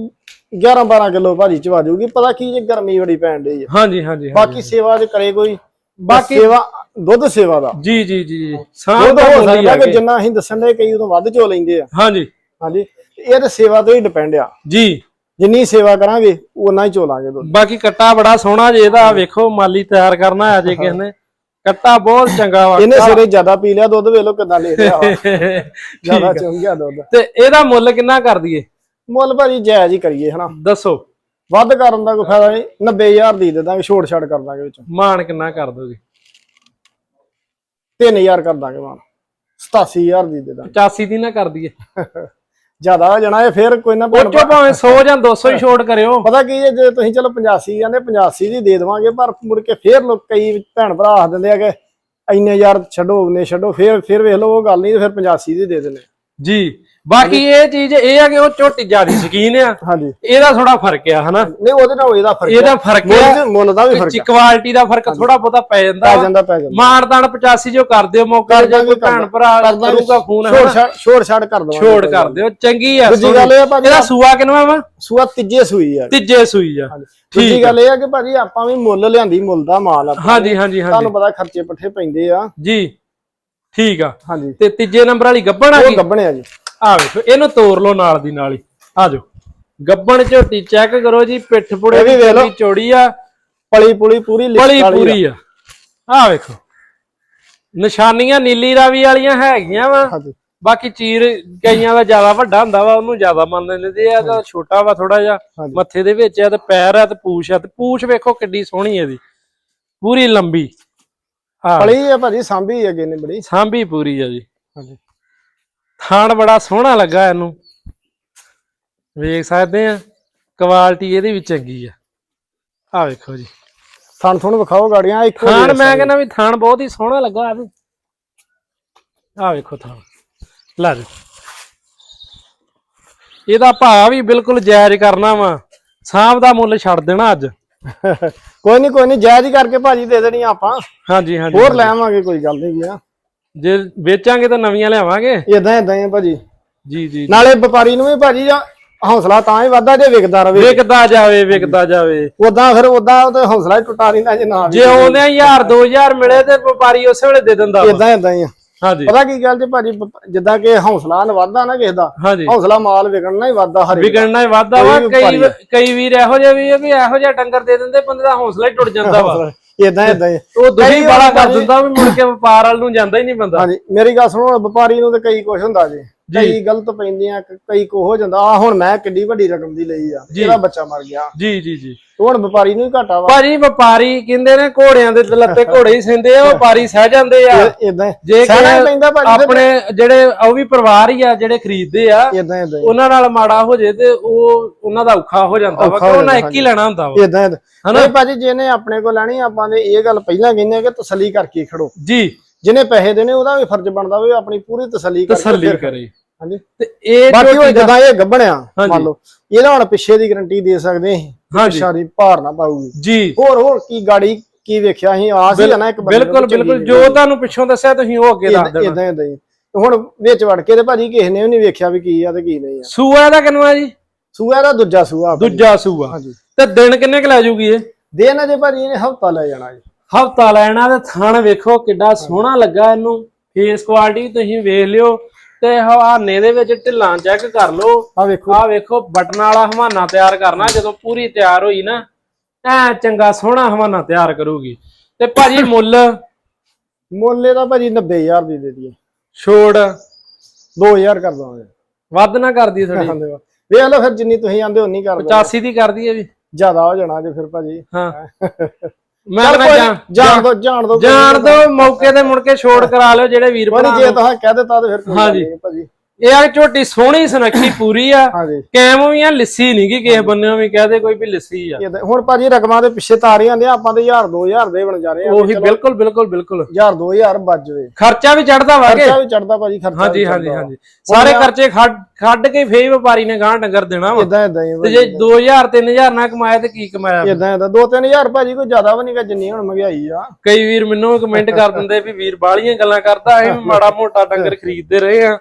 11-12 ਕਿਲੋ ਭਾਜੀ ਚਵਾ ਜਾਊਗੀ ਪਤਾ ਕੀ ਜੇ ਗਰਮੀ ਬੜੀ ਪੈਣ ਡਈ ਆ। ਹਾਂਜੀ ਹਾਂਜੀ ਹਾਂਜੀ। ਬਾਕੀ ਸੇਵਾ ਜੇ ਕਰੇ ਕੋਈ ਬਾਕੀ- ਸੇਵਾ ਦੁੱਧ ਸੇਵਾ ਦਾ। ਜੀ ਜੀ ਜੀ ਸਾਂਭ ਦੁੱਧ ਦਾ ਹੋ ਸਕਦਾ ਆ ਕਿ। ਜਿੰਨਾ ਅਸੀਂ ਦੱਸਣ ਦੇ ਕਈ ਉਦੋਂ ਵੱਧ ਚੋ ਲੈਂਦੇ ਆ। ਹਾਂਜੀ। ਹਾਂਜੀ ਇਹ ਤੇ ਸੇਵਾ ਤੋਂ ਹੀ ਡਿਪੈਂਡ ਆ। ਜੀ। ਜਿੰਨੀ ਸੇਵਾ ਕਰਾਂਗੇ ਉਨਾ ਹੀ ਚੋਲਾਂਗੇ ਦੁੱਧ। ਬਾਕੀ ਕੱਟਾ ਬੜਾ ਸੋਹਣਾ ਜੇ ਇਹਦਾ ਵੇਖੋ ਮਾਲੀ ਤਿਆਰ ਕਰਨਾ ਆ ਜੇ ਕਿਸ ਨੇ। ਕੱਟਾ ਬਹੁਤ ਚੰਗਾ ਵਾ। ਇਹਨੇ ਸਵੇਰੇ ਜ਼ਿਆਦਾ ਪੀ ਲਿਆ ਦੁੱਧ ਵੇਖ ਲਓ ਕਿਦਾਂ ਲੈ ਰਿਹਾ ਵਾ। <laughs> ਜ਼ਿਆਦਾ ਠੀਕ ਆ। ਚੁੰਗ ਗਿਆ ਦੁੱਧ। ਤੇ ਇਹਦਾ ਮੁੱਲ ਕਿੰਨਾ ਕਰ ਦਈਏ? ਮੁੱਲ ਭਾਜੀ ਜਾਇਜ਼ ਹੀ ਕਰੀਏ ਹਨਾ। ਦੱਸੋ। ਵੱਧ ਕਰਨ ਦਾ ਕੋਈ ਫਾਇਦਾ ਨਹੀਂ 90000 ਦੀ ਦੇ ਦਾਂਗੇ ਛੋੜ ਛਾੜ ਕਰ ਦਾਂਗੇ ਵਿੱਚ। ਮਾਨ ਕਿੰਨਾ ਕਰ ਦੋਗੇ 3000 ਕਰ ਦਾਂਗੇ ਮਾਨ 87000 ਦੀ ਦੇ ਦਾਂਗੇ। 85 ਦੀ ਨਾ ਕਰ ਦਈਏ। <laughs> ਜ਼ਿਆਦਾ ਹੋ ਜਾਣਾ ਇਹ ਫਿਰ ਕੋਈ ਨਾ ਚੋਂ ਭਾਵੇਂ 100 ਜਾਂ 200 ਹੀ ਛੋਟ ਕਰਿਓ। ਪਤਾ ਕੀ ਹੈ ਜੇ ਤੁਸੀਂ ਚਲੋ 85 ਜਾਂਦੇ 85 ਦੀ ਦੇ ਦੇਵਾਂਗੇ ਪਰ ਮੁੜ ਕੇ ਫੇਰ ਲੋਕ ਕਈ ਭੈਣ ਭਰਾ ਆਖ ਦਿੰਦੇ ਆ ਕਿ ਇੰਨੇ ਯਾਰ ਛੱਡੋ ਉਹਨੇ ਛੱਡੋ ਫੇਰ ਫੇਰ ਵੇਖ ਲਓ ਉਹ ਗੱਲ ਨਹੀਂ ਫਿਰ 85 ਦੀ ਦੇ ਦਿੰਦੇ ਜੀ। ਬਾਕੀ ਇਹ ਚੀਜ਼ ਇਹ ਆ ਕਿ ਉਹ ਝੋਟੀ ਜਿਆਦੀ ਸ਼ਕੀਨ ਆ। ਹਾਂਜੀ। ਇਹਦਾ ਥੋੜਾ ਫ਼ਰਕ ਆ ਹਨਾ? ਨਹੀਂ ਉਹਦੇ ਨਾਲ ਇਹਦਾ ਫ਼ਰਕ ਇਹਦਾ ਫ਼ਰਕ ਮੁੱਲ ਦੇ- ਮੁੱਲ ਦਾ ਵੀ ਫ਼ਰਕ ਚ ਕੁਆਲਿਟੀ ਦਾ ਫ਼ਰਕ ਥੋੜਾ ਬਹੁਤਾ ਪੈ ਜਾਂਦਾ ਪੈ। ਜਾਂਦਾ ਪੈ ਜਾਂਦਾ। ਮਾਨਦਾਨ 85 ਜੋ ਕਰ ਦਿਓ ਮੌਕੇ ਤੇ ਜੇ ਕੋਈ ਭੈਣ ਭਰਾ। ਕਰੂਗਾ ਫੋਨ ਛੋੜ ਛਾੜ ਕਰ ਦਵਾਂਗੇ ਛੋੜ ਕਰ ਦਿਓ। ਚੰਗੀ ਆ ਦੂਜੀ ਗੱਲ ਇਹ ਆ ਭਾਜੀ ਇਹਦਾ ਸੂਆ ਕਿਨਵਾ ਵਾ? ਸੂਆ ਤੀਜੇ ਸੂਈ ਆ। ਤੀਜੇ ਸੂਈ ਆ। ਦੂਜੀ ਗੱਲ ਇਹ ਆ ਕਿ ਭਾਜੀ ਆਪਾਂ ਵੀ ਮੁੱਲ ਲਿਆਂਦੀ ਮੁੱਲ ਦਾ ਮਾਲ ਆ ਹਾਂਜੀ ਹਾਂਜੀ ਹਾਂਜੀ। ਤੁਹਾਨੂੰ ਪਤਾ ਖਰਚੇ ਪੱਠੇ ਪੈਂਦੇ ਆ। ਜੀ। ਠੀਕ ਆ। ਹਾਂਜੀ। ਤੇ ਤੀਜੇ ਨੰਬਰ ਵਾਲੀ ਗੱਬਣ ਆ ਉਹ ਗਈ? ਗੱਬਣੇ ਆ ਜੀ। ਆ ਵੇਖੋ ਇਹਨੂੰ ਤੋੜ ਲਓ ਨਾਲ ਦੀ ਨਾਲ ਹੀ। ਆ ਜਾਓ। ਗੱਬਣ ਝੋਟੀ ਚੈੱਕ ਕਰੋ ਜੀ ਪਿੱਠ ਪੁੜੇ ਇਹ ਵੀ ਦੀ ਵੇਖ ਲਓ। ਚੰਗੀ ਚੌੜੀ ਆ। ਪਲੀ ਪੁਲੀ ਪੂਰੀ ਲਿਖਤ ਬੜੀ ਵਾਲੀ। ਪੂਰੀ ਆ। ਆ ਵੇਖੋ। ਨਿਸ਼ਾਨੀਆਂ ਨੀਲੀ ਰਾਵੀ ਵਾਲੀਆਂ ਹੈਗੀਆਂ ਵਾ। ਹਾਂਜੀ। ਬਾਕੀ ਚੀਰ ਕਈਆਂ ਦਾ ਜ਼ਿਆਦਾ ਵੱਡਾ ਹੁੰਦਾ ਵਾ ਉਹਨੂੰ ਜ਼ਿਆਦਾ ਮੰਨ ਲੈਂਦੇ ਆ ਤਾਂ ਛੋਟਾ ਵਾ ਥੋੜਾ ਜਿਹਾ। ਹਾਂਜੀ। ਮੱਥੇ ਦੇ ਵਿੱਚ ਆ ਤੇ ਪੈਰ ਆ ਤੇ ਪੂਛ ਆ ਤੇ ਪੂਛ ਵੇਖੋ ਕਿੱਡੀ ਸੋਹਣੀ ਇਹਦੀ। ਪੂਰੀ ਲੰਬੀ। ਆ। ਪਲੀ ਆ ਭਾਜੀ ਸਾਂਭੀ ਅੱਗੇ ਨੇ ਬੜੀ। ਸਾਂਭੀ ਪੂਰੀ ਆ ਜੀ। ਹਾਂਜੀ। ਥਾਣ ਬੜਾ ਸੋਹਣਾ ਲੱਗਾ ਇਹਨੂੰ। ਵੇਖ ਸਕਦੇ ਆ ਕੁਆਲਿਟੀ ਇਹਦੀ ਵੀ ਚੰਗੀ ਆ। ਆ ਵੇਖੋ ਜੀ। ਥਣ ਥਣ ਵਿਖਾਓ ਗਾੜੀਆਂ ਇੱਕੋ ਥਾਣ ਮੈਂ ਕਹਿੰਦਾ ਵੀ ਥਾਣ ਬਹੁਤ ਹੀ ਸੋਹਣਾ ਲੱਗਾ ਆ ਵੀ ਆ ਵੇਖੋ ਥਾਣ। ਲੈ ਜੀ। ਇਹਦਾ ਭਾਅ ਵੀ ਬਿਲਕੁਲ ਜਾਇਜ਼ ਕਰਨਾ ਵਾ। ਸਾਂਭ ਦਾ ਮੁੱਲ ਛੱਡ ਦੇਣਾ ਅੱਜ। <laughs> ਕੋਈ ਨਹੀਂ ਕੋਈ ਨਹੀਂ ਜਾਇਜ਼ ਹੀ ਕਰਕੇ ਭਾਜੀ ਦੇ ਦੇਣੀ ਆ ਆਪਾਂ। ਹਾਂਜੀ ਹਾਂਜੀ ਹੋਰ ਲੈ ਆਵਾਂਗੇ ਕੋਈ ਗੱਲ ਨਹੀਂ ਗਿਆ ਜੇ ਵੇਚਾਂਗੇ ਤਾਂ ਨਵੀਆਂ ਲਿਆਵਾਂਗੇ? ਇਦਾਂ ਇਦਾਂ ਹੀ ਭਾਜੀ। ਜੀ ਜੀ ਨਾਲੇ ਵਪਾਰੀ ਨੂੰ ਵੀ ਭਾਜੀ ਜਾਂ ਹੌਸਲਾ ਤਾਂ ਹੀ ਵੱਧਦਾ ਜੇ ਵਿਕਦਾ ਰਵੇ। ਵਿਕਦਾ ਜਾਵੇ ਵਿਕਦਾ ਜਾਵੇ। ਉਦਾਂ ਫਿਰ ਉਦਾਂ ਉਹ ਤੇ ਹੌਸਲਾ ਟੁੱਟਾ ਰਹਿੰਦਾ ਜੇ ਨਾ ਜੇ ਆਉਂਦੇ 1000 2000 ਮਿਲੇ ਤੇ ਵਪਾਰੀ ਉਸੇ ਵੇਲੇ ਦੇ ਦਿੰਦਾ। ਇਦਾਂ ਇਦਾਂ ਹੀ ਆ। ਹਾਂਜੀ। ਪਤਾ ਕੀ ਗੱਲ ਜੇ ਭਾਜੀ ਜਿੱਦਾਂ ਕਿ ਹੌਸਲਾ ਨ ਵੱਧਦਾ ਨਾ ਕਿਸੇ ਦਾ ਹੌਸਲਾ ਮਾਲ ਵਿਕਣਨਾ ਹੀ ਵੱਧਦਾ ਹਰੇ ਵਿਗੜਨਾ ਹੀ ਵਾਧਾ ਵਾ। ਕੋਈ ਕਈ ਵੀਰ ਇਹੋ ਜਿਹੇ ਵੀ ਇਹੋ ਜਿਹਾ ਡੰਗਰ ਦੇ ਦਿੰਦੇ ਬੰਦੇ ਦਾ ਹੌਸਲਾ ਹੀ ਟੁੱਟ ਜਾਂਦਾ ਵਾ। ਇਦਾਂ ਇਦਾਂ ਹੀ। ਉਹ ਦੁਖੀ ਬੜਾ ਕਰ ਦਿੰਦਾ ਵੀ ਮੁੜ ਕੇ ਵਪਾਰ ਵਾਲ ਨੂੰ ਜਾਂਦਾ ਹੀ ਨਹੀਂ ਬੰਦਾ। ਹਾਂਜੀ ਮੇਰੀ ਗੱਲ ਸੁਣੋ ਵਪਾਰੀ ਨੂੰ ਤੇ ਕਈ ਕੁਛ ਹੁੰਦਾ ਜੀ। ਕਈ ਗਲਤ ਪੈਂਦੀਆਂ ਕਈ ਕੋ ਹੋ ਜਾਂਦਾ। ਆ ਹੁਣ ਮੈਂ ਕਿੱਡੀ ਵੱਡੀ ਰਕਮ ਦੀ ਲਈ ਆ। ਇਹਦਾ ਬੱਚਾ ਮਰ ਗਿਆ। ਜੀ ਜੀ ਜੀ। ਹੁਣ ਵਪਾਰੀ ਨੂੰ ਹੀ ਘਾਟਾ ਵਾ। ਭਾਜੀ ਵਪਾਰੀ ਕਹਿੰਦੇ ਨੇ ਘੋੜਿਆਂ ਦੇ ਲੱਤੇ ਘੋੜੇ ਹੀ ਸਿੰਦੇ ਆ ਵਪਾਰੀ ਸਹਿ ਜਾਂਦੇ ਆ। ਇਦਾਂ ਜੇ ਆਪਣੇ ਜਿਹੜੇ ਉਹ ਵੀ ਪਰਿਵਾਰ ਹੀ ਆ ਜਿਹੜੇ ਖਰੀਦਦੇ ਆ ਇਦਾਂ ਇਦਾਂ ਉਹਨਾਂ ਨਾਲ ਮਾੜਾ ਹੋ ਜੇ ਤੇ ਉਹ ਉਹਨਾਂ ਦਾ ਔਖਾ ਹੋ ਜਾਂਦਾ ਵਾ ਕਿ ਉਹਨਾਂ ਇੱਕ ਹੀ ਲੈਣਾ ਹੁੰਦਾ ਵਾ। ਇਦਾਂ ਇਦਾਂ ਨਹੀਂ ਭਾਜੀ ਜਿਹਨੇ ਆਪਣੇ ਕੋਲ ਲੈਣੀ ਆਪਾਂ ਦੇ ਇਹ ਗੱਲ ਪਹਿਲਾਂ ਕਹਿੰਦੇ ਆ ਕਿ ਤਸੱਲੀ ਕਰਕੇ ਖੜੋ। ਜੀ। ਜਿਹਨੇ ਪੈਸੇ ਦੇਣੇ ਉਹਦਾ ਵੀ ਫਰਜ਼ ਬਣਦਾ ਵੀ ਆਪਣੀ ਪੂਰੀ ਤਸੱਲੀ ਕਰਕੇ ਤਸੱਲੀ ਫਿਰ- ਕਰੇ। ਹਾਂਜੀ। ਤੇ ਇਹ ਬਾਕੀ ਦਾ- ਜਦੋਂ ਇਹ ਗੱਬਣਿਆ ਹਾਂਜੀ। ਮੰਨ ਲਓ ਇਹਦਾ ਹੁਣ ਪਿੱਛੇ ਦੀ ਗਾਰੰਟੀ ਦੇ ਸਕਦੇ ਅਸੀਂ ਹਾਂਜੀ। ਦੀ ਭਾਰ ਨਾ ਪਾਊਗੀ। ਜੀ। ਹੋਰ ਹੋਰ ਕੀ ਗਾੜੀ ਕੀ ਵੇਖਿਆ ਅਸੀਂ? ਆਸ ਹੀ ਆ ਨਾ ਇੱਕ ਬੰਦੇ ਨੂੰ ਬਿਲਕੁਲ ਚੰਗੀ ਬਿਲਕੁਲ। ਜੋ ਤੁਹਾਨੂੰ ਪਿੱਛੋਂ ਦੱਸਿਆ ਤੁਸੀਂ ਉਹ ਅੱਗੇ ਦੱਸ ਦੇਣਾ। ਇਦਾਂ ਇਦਾਂ ਹੀ। ਹੁਣ ਵਿੱਚ ਵੜ ਕੇ ਤੇ ਭਾਜੀ ਕਿਸੇ ਨੇ ਵੀ ਨਹੀਂ ਵੇਖਿਆ ਵੀ ਕੀ ਆ ਤੇ ਕੀ ਨਹੀਂ ਆ। ਸੂਆ ਦਾ ਕਿੰਨਾ ਜੀ? ਸੂਆ ਦਾ ਦੂਜਾ ਸੂਆ। ਦੂਜਾ ਸੂਆ। ਹਾਂਜੀ। ਤੇ ਦਿਨ ਕਿੰਨੇ ਕੁ ਲੈ ਜੂਗੀ ਇਹ? ਦੇਣਾ ਜੇ ਭਾਜੀ ਇਹਨੇ ਹਫਤਾ ਲੈ ਜਾਣਾ ਜੀ। ਹਫਤਾ ਲੈਣਾ ਤੇ ਥਣ ਵੇਖੋ ਕਿੱਡਾ ਸੋਹਣਾ ਲੱਗਾ ਇਹਨੂੰ। ਫੇਸ ਕੁਆਲਿਟੀ ਵੀ ਤੁਸੀਂ ਵੇਖ ਲਿਓ ਤੇ ਹਵਾਨੇ ਦੇ ਵਿੱਚ ਢਿੱਲਾਂ ਚੈੱਕ ਕਰ ਲਓ। ਆ ਵੇਖੋ। ਆਹ ਵੇਖੋ ਬਟਨ ਵਾਲਾ ਹਵਾਨਾ ਤਿਆਰ ਕਰਨਾ ਜਦੋਂ ਪੂਰੀ ਤਿਆਰ ਹੋਈ ਨਾ ਐ ਚੰਗਾ ਸੋਹਣਾ ਹਵਾਨਾ ਤਿਆਰ ਕਰੂਗੀ। ਤੇ ਭਾਜੀ <laughs> ਮੁੱਲ? ਮੁੱਲੇ ਦਾ ਭਾਜੀ 90000 ਦੀ ਦੇ ਦਈਏ। ਛੋੜ? 2000 ਕਰ ਦਵਾਂਗੇ ਵੱਧ ਨਾ ਕਰਦੀ ਥੋੜੀ ਵਾ। ਵੇਖ ਲਓ ਫਿਰ ਜਿੰਨੀ ਤੁਸੀਂ ਆਂਦੇ ਉਨੀ ਕਰ ਦੋ 85 ਦੀ ਕਰਦੀ ਹੈ ਜੀ ਜ਼ਿਆਦਾ ਹੋ ਜਾਣਾ ਜੇ ਫਿਰ ਭਾਜੀ। ਹਾਂ। <laughs> ਮੈਂ ਚੱਲ ਕਹਿੰਦਾ ਕੋਈ ਨੀ, ਜਾਣ ਦੋ ਜਾਣ ਦੋ ਜਾਣ ਦੋ ਮੌਕੇ ਤੇ ਮੁੜ ਕੇ ਛੋੜ ਕਰਾ ਲਿਓ ਜਿਹੜੇ ਵੀਰ ਭਰਾ ਜੇ ਤੁਸੀਂ ਕਹਿ ਦਿੱਤਾ ਤੇ ਫਿਰ ਕੋਈ ਗੱਲ ਹਾਂਜੀ। ਨੀ ਭਾਜੀ। ਇਹ ਆ ਝੋਟੀ ਸੋਹਣੀ ਸੁਨੱਖੀ <coughs> ਪੂਰੀ ਆ। ਕੈਮ ਵੀ ਆ ਲਿੱਸੀ ਨਹੀਂ ਗੀ ਕਿਸੇ ਬੰਨਿਓ ਵੀ ਕਹਦੇ ਕੋਈ ਵੀ ਲਿੱਸੀ ਆ। ਹੁਣ ਭਾਜੀ ਰਕਮਾਂ ਦੇ ਪਿੱਛੇ ਤਾਰੀ ਆਂਦੇ ਆਪਾਂ ਤੇ 1000 2000 ਦੇ ਬਣ ਜਾ ਰਹੇ ਆ। ਉਹੀ ਬਿਲਕੁਲ ਬਿਲਕੁਲ ਬਿਲਕੁਲ। 1000 2000 ਵੱਜ ਜਵੇ। ਖਰਚਾ ਵੀ ਚੜਦਾ ਵਾਗੇ ਖਰਚਾ ਵੀ ਚੜਦਾ ਭਾਜੀ ਖਰਚਾ ਹਾਂਜੀ ਹਾਂਜੀ ਹਾਂਜੀ। ਸਾਰੇ ਖਰਚੇ ਖੱਡ ਕੇ ਫੇਰ ਵਪਾਰੀ ਨੇ ਗਾਂ ਡੰਗਰ ਦੇਣਾ ਵਾ। ਇਦਾਂ ਇਦਾਂ ਹੀ ਤੇ ਜੇ 2000 3000 ਨਾ ਕਮਾਇਆ ਤੇ ਕੀ ਕਮਾਇਆ ਇਦਾਂ ਇਦਾਂ 2-3000 ਭਾਜੀ ਕੋਈ ਜ਼ਿਆਦਾ ਵੀ ਨਹੀਂਗਾ ਜਿੰਨੀ ਹੁਣ ਮਹਿੰਗਾਈ ਆ। ਕਈ ਵੀਰ ਮੈਨੂੰ ਕਮੈਂਟ ਕਰ ਦਿੰਦੇ ਵੀ ਵੀਰ ਬਾਹਲੀਆਂ ਗੱਲਾਂ ਕਰਦਾ ਵੀ ਮਾੜਾ ਮੋਟਾ ਡੰਗਰ <laughs> ਖਰੀਦਦੇ ਰਹੇ ਆ।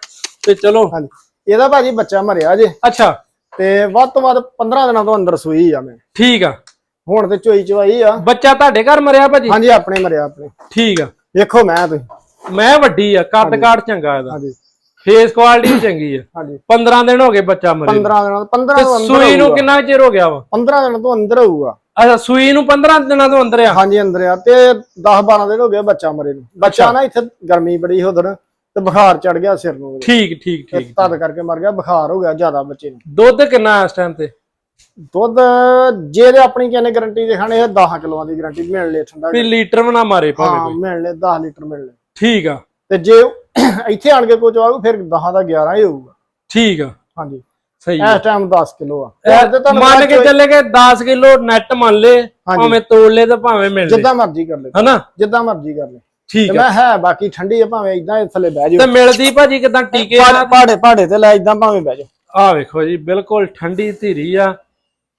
ਤੇ ਚਲੋ। ਹਾਂਜੀ। ਇਹਦਾ ਭਾਜੀ ਬੱਚਾ ਮਰਿਆ ਜੇ। ਅੱਛਾ। ਤੇ ਵੱਧ ਤੋਂ ਵੱਧ 15 ਦਿਨਾਂ ਤੋਂ ਅੰਦਰ ਸੂਈ ਆ ਮੈਂ। ਠੀਕ ਆ। ਹੁਣ ਤੇ ਚੋਈ ਚਵਾਈ ਆ। ਬੱਚਾ ਤੁਹਾਡੇ ਘਰ ਮਰਿਆ ਭਾਜੀ? ਹਾਂਜੀ ਆਪਣੇ ਮਰਿਆ ਆਪਣੇ। ਠੀਕ ਆ। ਵੇਖੋ ਮੈਂ ਤੁਸੀਂ ਮੈਂ ਵੱਡੀ ਆ ਕੱਦ ਕਾਠ ਚੰਗਾ ਇਹਦਾ। ਹਾਂਜੀ। ਫੇਸ ਕੁਆਲਿਟੀ ਚੰਗੀ ਆ। ਹਾਂਜੀ। 15 ਦਿਨ ਹੋ ਗਏ ਬੱਚਾ ਮਰੇ 15 ਦਿਨਾਂ ਤੋਂ 15 ਤੋਂ ਅੰਦਰ ਸੂਈ ਨੂੰ। ਕਿੰਨਾ ਚਿਰ ਹੋ ਗਿਆ ਵਾ? 15 ਦਿਨਾਂ ਤੋਂ ਅੰਦਰ ਹੋਊਗਾ। ਅੱਛਾ ਸੂਈ ਨੂੰ 15 ਦਿਨਾਂ ਤੋਂ ਅੰਦਰ ਆ? ਹਾਂਜੀ ਅੰਦਰ ਆ। ਤੇ 10 12 ਦਿਨ ਹੋ ਗਏ ਬੱਚਾ ਮਰੇ ਨੂੰ। ਬੱਚਾ ਨਾ ਇੱਥੇ ਗਰਮੀ ਬੜੀ ਉਧਰ। ਤੇ ਬੁਖਾਰ ਚੜ ਗਿਆ ਸਿਰ ਨੂੰ। ਠੀਕ ਠੀਕ ਠੀਕ ਤਦ ਕਰਕੇ ਮਰ ਗਿਆ ਬੁਖਾਰ ਹੋ ਗਿਆ ਜ਼ਿਆਦਾ ਬੱਚੇ ਨੂੰ। ਦੁੱਧ ਕਿੰਨਾ ਇਸ ਟਾਈਮ ਤੇ? ਦੁੱਧ ਜੇ ਤੇ ਆਪਣੀ ਕਿਨੇ ਗਾਰੰਟੀ ਦੇ ਖਾਣੇ ਇਹ 10 ਕਿਲੋਆਂ ਦੀ ਗਾਰੰਟੀ ਮਿਲ ਲੈ ਠੰਡਾ ਵੀ ਲੀਟਰ ਵੀ ਨਾ ਮਾਰੇ ਭਾਵੇਂ ਹਾਂ ਕੋਈ। ਮਿਲ ਲੈ 10 ਲੀਟਰ ਮਿਲ ਲੈ ਠੀਕ ਆ। ਤੇ ਜੇ ਇੱਥੇ ਆਣ ਕੇ ਕੁਝ ਆਊ ਫਿਰ 10 ਦਾ 11 ਹੀ ਹੋਊਗਾ। ਠੀਕ ਆ। ਹਾਂਜੀ। ਸਹੀ ਇਸ ਟਾਈਮ 10 ਕਿਲੋ ਆ। ਮੰਨ ਕੇ ਚੱਲੇ ਕਿ 10 ਕਿਲੋ ਨੈਟ ਮੰਨ ਲੇ। ਭਾਵੇਂ ਤੋੜ ਲੇ ਤੇ ਭਾਵੇਂ ਮਿਲ ਲੇ ਜਿੱਦਾਂ ਮਰਜ਼ੀ ਕਰ ਲੈ ਹਨਾ? ਜਿੱਦਾਂ ਮਰਜ਼ੀ ਕਰ ਲੈ ਠੀਕ ਤੇ ਆ। ਮੈਂ ਹੈ ਬਾਕੀ ਠੰਡੀ ਆ ਭਾਵੇਂ ਇਦਾਂ ਥੱਲੇ ਬਹਿ ਤੇ ਜਾਓ ਮਿਲਦੀ ਭਾਜੀ ਕਿਦਾਂ ਟੀਕੇ ਪਾੜੇ ਪਾੜੇ ਤੇ ਲੈ ਇਦਾਂ ਭਾਵੇਂ ਬਹਿ ਜਾਓ। ਆ ਵੇਖੋ ਜੀ ਬਿਲਕੁਲ ਠੰਡੀ ਧੀਰੀ ਆ।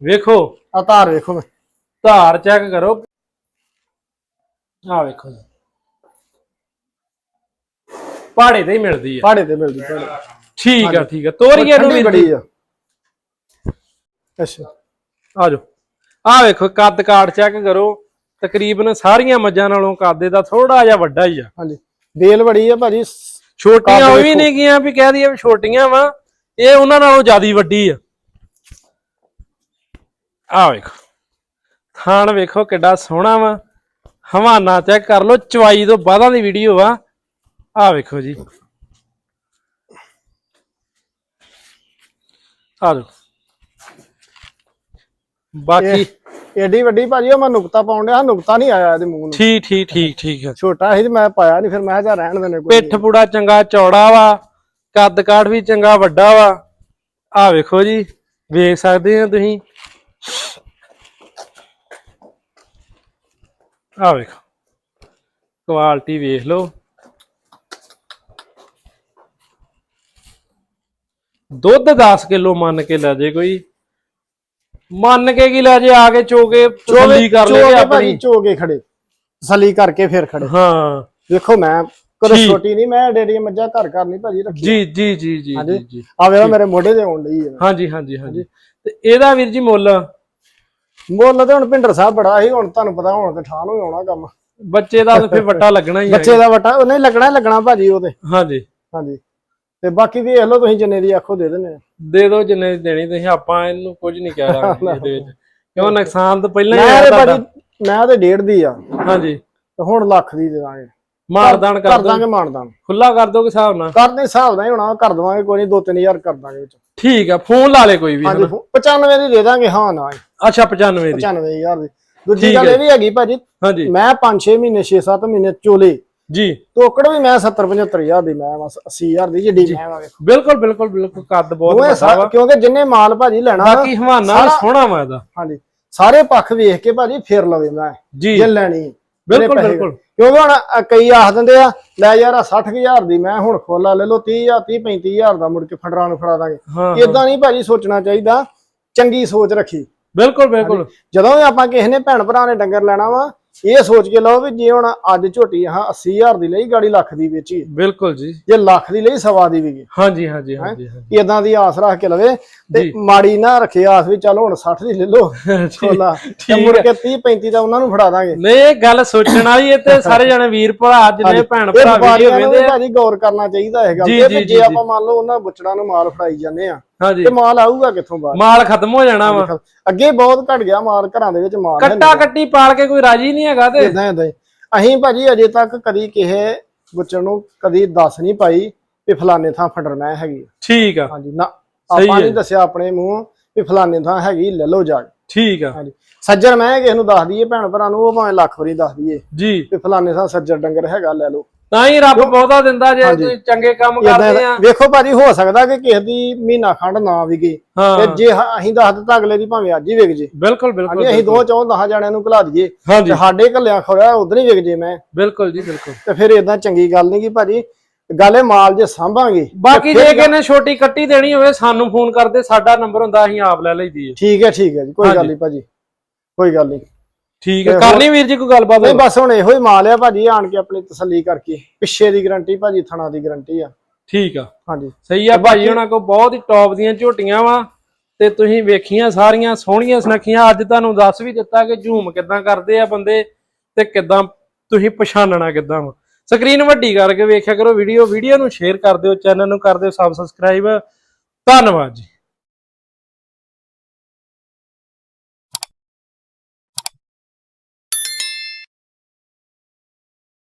ਵੇਖੋ। ਆ ਧਾਰ ਵੇਖੋ ਮੈਂ ਧਾਰ ਚੈੱਕ ਕਰੋ। ਆ ਵੇਖੋ ਜੀ। ਪਹਾੜੇ ਤੇ ਹੀ ਮਿਲਦੀ ਆ। ਪਾੜੇ ਤੇ ਮਿਲਦੀ ਪਾੜੇ ਠੀਕ ਆ ਠੀਕ ਆ। ਤੋਰੀਏ ਨੂੰ ਵੀ ਬੜੀ ਆ। ਅੱਛਾ। ਆ ਜਾਓ। ਆ ਵੇਖੋ ਕੱਦ ਕਾਠ ਚੈੱਕ ਕਰੋ। ਤਕਰੀਬਨ ਸਾਰੀਆਂ ਮੱਝਾਂ ਨਾਲੋਂ ਕੱਦ ਦਾ ਥੋੜਾ ਜਿਹਾ ਵੱਡਾ ਹੀ ਆ। ਹਾਂਜੀ। ਬੇਲ ਬੜੀ ਆ ਭਾਜੀ। ਛੋਟੀਆਂ ਉਹ ਵੀ। ਨਹੀਂ ਗੀਆਂ ਵੀ ਕਹਿ ਦਈਏ ਛੋਟੀਆਂ ਵਾ ਇਹ ਉਹਨਾਂ ਨਾਲੋਂ ਜ਼ਿਆਦੀ ਵੱਡੀ ਆ। ਆ ਵੇਖੋ। ਥਾਣ ਵੇਖੋ ਕਿੱਡਾ ਸੋਹਣਾ ਵਾ। ਹਵਾਨਾ ਚੈੱਕ ਕਰ ਲਓ ਚਵਾਈ ਤੋਂ ਬਾਅਦਾਂ ਦੀ ਵੀਡੀਓ ਆ। ਆ ਵੇਖੋ ਜੀ। ਆ ਜਾਓ ਬਾਕੀ ਏਡੀ ਵੱਡੀ ਭਾਜੀ ਉਹ ਮੈਂ ਨੁਕਤਾ ਪਾਉਣ ਡਿਆ ਨੁਕਤਾ ਨਹੀਂ ਆਇਆ ਇਹਦੇ ਮੂੰਹ ਨੂੰ। ਠੀਕ ਠੀਕ ਠੀਕ ਠੀਕ ਆ ਛੋਟਾ ਸੀ ਤੇ ਮੈਂ ਪਾਇਆ ਨਹੀਂ ਫਿਰ ਮੈਂ ਚੱਲ ਰਹਿਣ ਦੇਣੇ ਕੋਈ ਪਿੱਠ ਪੂੜਾ ਚੰਗਾ ਚੌੜਾ ਵਾ ਕੱਦ ਕਾਠ ਵੀ ਚੰਗਾ ਵੱਡਾ ਵਾ। ਆ ਵੇਖੋ ਜੀ ਵੇਖ ਸਕਦੇ ਆ ਤੁਸੀਂ। ਆ ਵੇਖੋ ਕੁਆਲਿਟੀ ਵੇਖ ਲਓ। ਦੁੱਧ 10 ਕਿਲੋ ਮੰਨ ਕੇ ਲੈ ਜੇ ਕੋਈ। ਮੰਨ ਕੇ ਕੀ ਲੈ ਜੇ ਆ ਕੇ ਚੋਕੇ ਚੋਲੀ ਕਰ ਕੇ ਆਪਣੀ ਭਾਜੀ ਚੋ ਕੇ ਖੜੇ। ਤਸੱਲੀ ਕਰਕੇ ਫਿਰ ਖੜੇ। ਹਾਂ। ਵੇਖੋ ਮੈਂ ਕਦੇ। ਛੋਟੀ ਨਹੀਂ ਮੈਂ ਡੇਡੀ ਮੱਝਾਂ ਘਰ ਘਰ ਨਹੀਂ ਭਾਜੀ ਰੱਖੀ ਜੀ ਜੀ ਜੀ ਜੀ ਜੀ ਆ ਵੇਲਾ ਮੇਰੇ ਮੋਢੇ ਤੇ ਆਉਣ ਲਈ ਹੈ ਹਾਂਜੀ ਹਾਂਜੀ ਹਾਂਜੀ। ਤੇ ਇਹਦਾ ਵੀਰ ਜੀ ਮੁੱਲ? ਮੁੱਲ ਤੇ ਹੁਣ ਭਿੰਡਰ ਸਾਹਿਬ ਬੜਾ ਸੀ ਹੁਣ ਤੁਹਾਨੂੰ ਪਤਾ ਹੁਣ ਤੇ ਠਾਹ ਨੂੰ ਆਉਣਾ ਕੰਮ। ਬੱਚੇ ਦਾ ਫਿਰ ਵੱਟਾ ਲੱਗਣਾ ਹੀ ਹੈ ਬੱਚੇ ਦਾ ਵਟਾ ਨਹੀਂ ਲੱਗਣਾ ਹੀ ਲੱਗਣਾ ਭਾਜੀ ਉਹ ਤੇ। ਹਾਂਜੀ। ਹਾਂਜੀ। ਤੇ ਬਾਕੀ ਵੇਖ ਲਓ ਤੁਸੀਂ ਜਿੰਨੇ ਦੀ ਆਖੋ ਦੇ ਆ। ਦੇ ਦਿਓ ਜਿੰਨੇ ਦੀ ਦੇਣੀ ਤੁਸੀਂ ਆਪਾਂ ਇਹਨੂੰ ਕੁਝ ਨਹੀਂ ਕਹਿ <laughs> ਇਹਦੇ ਵਿੱਚ। ਕਿਉਂ ਨੁਕਸਾਨ ਤਾਂ ਪਹਿਲਾਂ ਹੀ ਮੈਂ ਹੋਇਆ ਤੇ ਤੁਹਾਡਾ। ਭਾਜੀ ਮੈਂ ਤੇ ਡੇਢ ਦੀ ਆ। ਹਾਂਜੀ। ਤੇ ਹੁਣ ਲੱਖ ਦੀ ਦੇ ਦਾਂਗੇ। ਮਾਰਦਾਨ ਕਰ ਕਰ ਦੋ ਦਾਂਗੇ ਮਾਨਦਾਨ ਖੁੱਲਾ ਕਰ ਦੋਗੇ ਹਿਸਾਬ ਨਾਲ? ਕਰਦੇ ਹਿਸਾਬ ਦਾ ਹੀ ਹੋਣਾ ਕਰ ਦਵਾਂਗੇ ਕੋਈ ਨਹੀਂ 2-3000 ਕਰ ਦਾਂਗੇ ਵਿੱਚ। ਠੀਕ ਆ ਫੋਨ ਲਾ ਲੇ ਕੋਈ ਵੀ ਹਾਂਜੀ 95 ਦੀ ਦੇ ਦਾਂਗੇ ਹਾਂ ਨਾ। ਅੱਛਾ 95 ਦੀ। 95000 ਦੀ। ਦੂਜੀ ਠੀਕ ਗੱਲ ਹੈ। ਇਹ ਵੀ ਹੈਗੀ ਭਾਜੀ ਹਾਂਜੀ। ਮੈਂ 5-6 ਮਹੀਨੇ 6-7 ਮਹੀਨੇ ਚੋਲੇ ਜੀ। ਤੋਕੜ ਵੀ ਮੈਂ 70-75000 ਦੀ ਮੈਂ ਬਸ 80000 ਦੀ ਜਿੱਡੀ ਮੈਂ ਵਾ ਵੇਖੋ। ਬਿਲਕੁਲ ਬਿਲਕੁਲ ਬਿਲਕੁਲ ਕੱਦ ਬਹੁਤ ਦੋਵੇਂ ਵੱਡਾ ਸਾ- ਵਾ। ਕਿਉਂਕਿ ਜਿੰਨੇ ਮਾਲ ਭਾਜੀ ਲੈਣਾ ਬਾਕੀ ਹਵਾਨਾ ਸਾਰਾ- ਸੋਹਣਾ ਵਾ ਇਹਦਾ। ਹਾਂਜੀ। ਸਾਰੇ ਪੱਖ ਵੇਖ ਕੇ ਭਾਜੀ ਫੇਰ ਲਵੇ ਮੈਂ ਜੀ। ਜੇ ਲੈਣੀ। ਹੈ। ਬਿਲਕੁਲ ਜਿਹੜੇ ਪੈਸੇ- ਬਿਲਕੁਲ। ਕਿਉਂਕਿ ਹੁਣ ਅ, ਕਈ ਆਖ ਦਿੰਦੇ ਆ ਲੈ ਯਾਰ ਆਹ 60000 ਦੀ ਮੈਂ ਹੁਣ ਖੋਲਾ ਲੈ ਲਓ 30000 30 35000 ਦਾ ਮੁੜ ਕੇ ਫੜਰਾਂ ਨੂੰ ਫੜਾ ਦਾਂਗੇ। ਹਾਂ ਇਦਾਂ ਨਹੀਂ ਭਾਜੀ ਸੋਚਣਾ ਚਾਹੀਦਾ ਚੰਗੀ ਸੋਚ ਰੱਖੀ। ਬਿਲਕੁਲ ਬਿਲਕੁਲ। ਜਦੋਂ ਵੀ ਆਪਾਂ ਕਿਸੇ ਨੇ ਭੈਣ ਭਰਾ ਨੇ ਡੰਗਰ ਲੈਣਾ ਵਾ ਇਹ ਸੋਚ ਕੇ ਲਓ ਵੀ ਜੇ ਹੁਣ ਅੱਜ ਝੋਟੀ ਆਹ 80000 ਦੀ ਲਈ ਗਾੜੀ ਲੱਖ ਦੀ ਵੇਚੀ। ਬਿਲਕੁਲ ਜੀ। ਜੇ ਲੱਖ ਦੀ ਲਈ ਸਵਾ ਦੀ ਵਿਗੇ ਹਾਂਜੀ ਹਾਂਜੀ ਹਾਂਜੀ। ਇਦਾਂ ਦੀ ਆਸ ਰੱਖ ਕੇ ਲਵੇ ਤੇ। ਮਾੜੀ ਨਾ ਰੱਖੇ ਆਸ ਵੀ ਚੱਲ ਹੁਣ 60 ਦੀ ਲੈ ਲਓ। <laughs> ਖੋਲਾ। ਤੇ ਮੁੜ ਹੈ। ਕੇ 30 35 ਦਾ ਉਹਨਾਂ ਨੂੰ ਫੜਾ ਦਾਂਗੇ। ਨਹੀਂ ਇਹ ਗੱਲ ਸੋਚਣ ਵਾਲੀ ਹੈ ਤੇ ਸਾਰੇ ਜਣੇ ਵੀਰ ਭਰਾ ਜਿੰਨੇ ਭੈਣ ਇਹ ਭਰਾ ਵੀਡੀਓ ਵੀ ਵੇਖਦੇ ਆ। ਭਾਜੀ ਗੌਰ ਕਰਨਾ ਚਾਹੀਦਾ ਵੀ ਜੀ, ਜੇ ਜੀ। ਆਪਾਂ ਮੰਨ ਲਓ ਉਹਨਾਂ ਬੁੱਚੜਾਂ ਨੂੰ ਮਾਲ ਫੜਾਈ ਜਾਂਦੇ ਆ ਹਾਂਜੀ। ਤੇ ਮਾਲ ਆਊਗਾ ਕਿੱਥੋਂ ਬਾਹਰ? ਮਾਲ ਖਤਮ ਹੋ ਜਾਣਾ ਵਾ। ਅੱਗੇ ਬਹੁਤ ਘਟ ਗਿਆ ਮਾਲ ਘਰਾਂ ਦੇ ਵਿੱਚ ਮਾਲ ਕੱਟਾ ਕੱਟੀ ਪਾਲ ਕੇ ਕੋਈ ਰਾਜੀ ਨਹੀਂ ਹੈਗਾ ਤੇ। ਇਦਾਂ ਇਦਾਂ ਅਸੀਂ ਭਾਜੀ ਅਜੇ ਤੱਕ ਕਦੀ ਕਿਸੇ ਗੁੱਚਰ ਨੂੰ ਕਦੀ ਦੱਸ ਨਹੀਂ ਪਾਈ ਵੀ ਫਲਾਣੇ ਥਾਂ ਫੰਡਰ ਮੈਂ ਹੈਗੀ। ਠੀਕ ਆ। ਹਾਂਜੀ ਨਾ ਆਪਾਂ। ਨਹੀਂ ਦੱਸਿਆ ਆਪਣੇ ਮੂੰਹ ਵੀ ਫਲਾਣੇ ਥਾਂ ਹੈਗੀ ਲੈ ਲਓ ਜਾ ਠੀਕ ਆ। ਹਾਂਜੀ। ਸੱਜਰ ਮੈਂ ਕਿਸੇ ਨੂੰ ਦੱਸ ਦਈਏ ਭੈਣ ਭਰਾ ਨੂੰ ਉਹ ਭਾਵੇਂ ਲੱਖ ਵਾਰੀ ਦੱਸ ਦਈਏ ਜੀ। ਵੀ ਫਲਾਣੇ ਥਾਂ ਸੱਜਰ ਡੰਗਰ ਹੈਗਾ ਲੈ ਲਓ। ਤਾਂ ਹੀ ਰੱਬ ਬਹੁਤਾ ਦਿੰਦਾ ਜੇ ਹਾਂਜੀ। ਤੁਸੀਂ ਚੰਗੇ ਕੰਮ ਏਦਾਂ ਕਰਦੇ ਆ। ਵੇਖੋ ਭਾਜੀ ਹੋ ਸਕਦਾ ਕਿ ਕਿਸੇ ਦੀ ਮਹੀਨਾ ਖੰਡ ਨਾ ਵਿਗੇ। ਤੇ ਜੇ ਹ- ਅਸੀਂ ਦੱਸ ਦਿੱਤਾ ਅਗਲੇ ਦੀ ਭਾਵੇਂ ਅੱਜ ਹੀ ਵਿਕ ਜੇ। ਬਿਲਕੁਲ ਬਿਲਕੁਲ ਹਾਂਜੀ ਅਸੀਂ ਦੋ ਚੌਂ ਦਸਾਂ ਜਣਿਆਂ ਨੂੰ ਘਲਾ ਦਈਏ। ਹਾਂਜੀ। ਤੇ ਸਾਡੇ ਘੱਲਿਆਂ ਖੋਇਆ ਉਧਰ ਹੀ ਵਿਕ ਜੇ ਮੈਂ। ਬਿਲਕੁਲ ਜੀ ਬਿਲਕੁਲ। ਤੇ ਫਿਰ ਇਦਾਂ ਚੰਗੀ ਗੱਲ ਨਹੀਂ ਕਿ ਭਾਜੀ ਗੱਲ ਇਹ ਮਾਲ ਜੇ ਸਾਂਭਾਂਗੇ ਬਾਕੀ ਜੇ ਕਿਸੇ ਨੇ ਛੋਟੀ ਕੱਟੀ ਦੇਣੀ ਹੋਵੇ ਸਾਨੂੰ ਫੋਨ ਕਰਦੇ ਸਾਡਾ ਨੰਬਰ ਹੁੰਦਾ ਅਸੀਂ ਆਪ ਲੈ ਲਈਦੀ ਹੈ। ਠੀਕ ਹੈ ਠੀਕ ਹੈ ਜੀ ਕੋਈ ਗੱਲ ਹਾਂਜੀ। ਨਹੀਂ ਭਾਜੀ। ਕੋਈ ਗੱਲ ਨਹੀਂ। ਠੀਕ ਹੈ ਕਰਨੀ ਵੀਰ ਜੀ ਕੋਈ ਗੱਲਬਾਤ? ਨਹੀਂ ਬਸ ਹੁਣ ਇਹੋ ਹੀ ਮਾਲ ਆ ਭਾਜੀ ਆਣ ਕੇ ਆਪਣੀ ਤਸੱਲੀ ਕਰਕੇ। ਪਿੱਛੇ ਦੀ ਗਾਰੰਟੀ ਭਾਜੀ ਥਣਾ ਦੀ ਗਾਰੰਟੀ ਆ। ਠੀਕ ਆ। ਹਾਂਜੀ। ਸਹੀ ਆ ਭਾਜੀ ਉਹਨਾਂ ਕੋਲ ਬਹੁਤ ਹੀ ਟੌਪ ਦੀਆਂ ਝੋਟੀਆਂ ਵਾ ਤੇ ਤੁਸੀਂ ਵੇਖੀਆਂ ਸਾਰੀਆਂ ਸੋਹਣੀਆਂ ਸੁਨੱਖੀਆਂ। ਅੱਜ ਤੁਹਾਨੂੰ ਦੱਸ ਵੀ ਦਿੱਤਾ ਕਿ ਝੂਮ ਕਿੱਦਾਂ ਕਰਦੇ ਆ ਬੰਦੇ ਤੇ ਕਿੱਦਾਂ ਤੁਸੀਂ ਪਛਾਣਨਾ ਕਿੱਦਾਂ ਵਾ। ਸਕਰੀਨ ਵੱਡੀ ਕਰਕੇ ਵੇਖਿਆ ਕਰੋ ਵੀਡੀਓ। ਵੀਡੀਓ ਨੂੰ ਸ਼ੇਅਰ ਕਰ ਦਿਓ ਚੈਨਲ ਨੂੰ ਕਰ ਦਿਓ ਸਬਸਕ੍ਰਾਈਬ ਧੰਨਵਾਦ ਜੀ।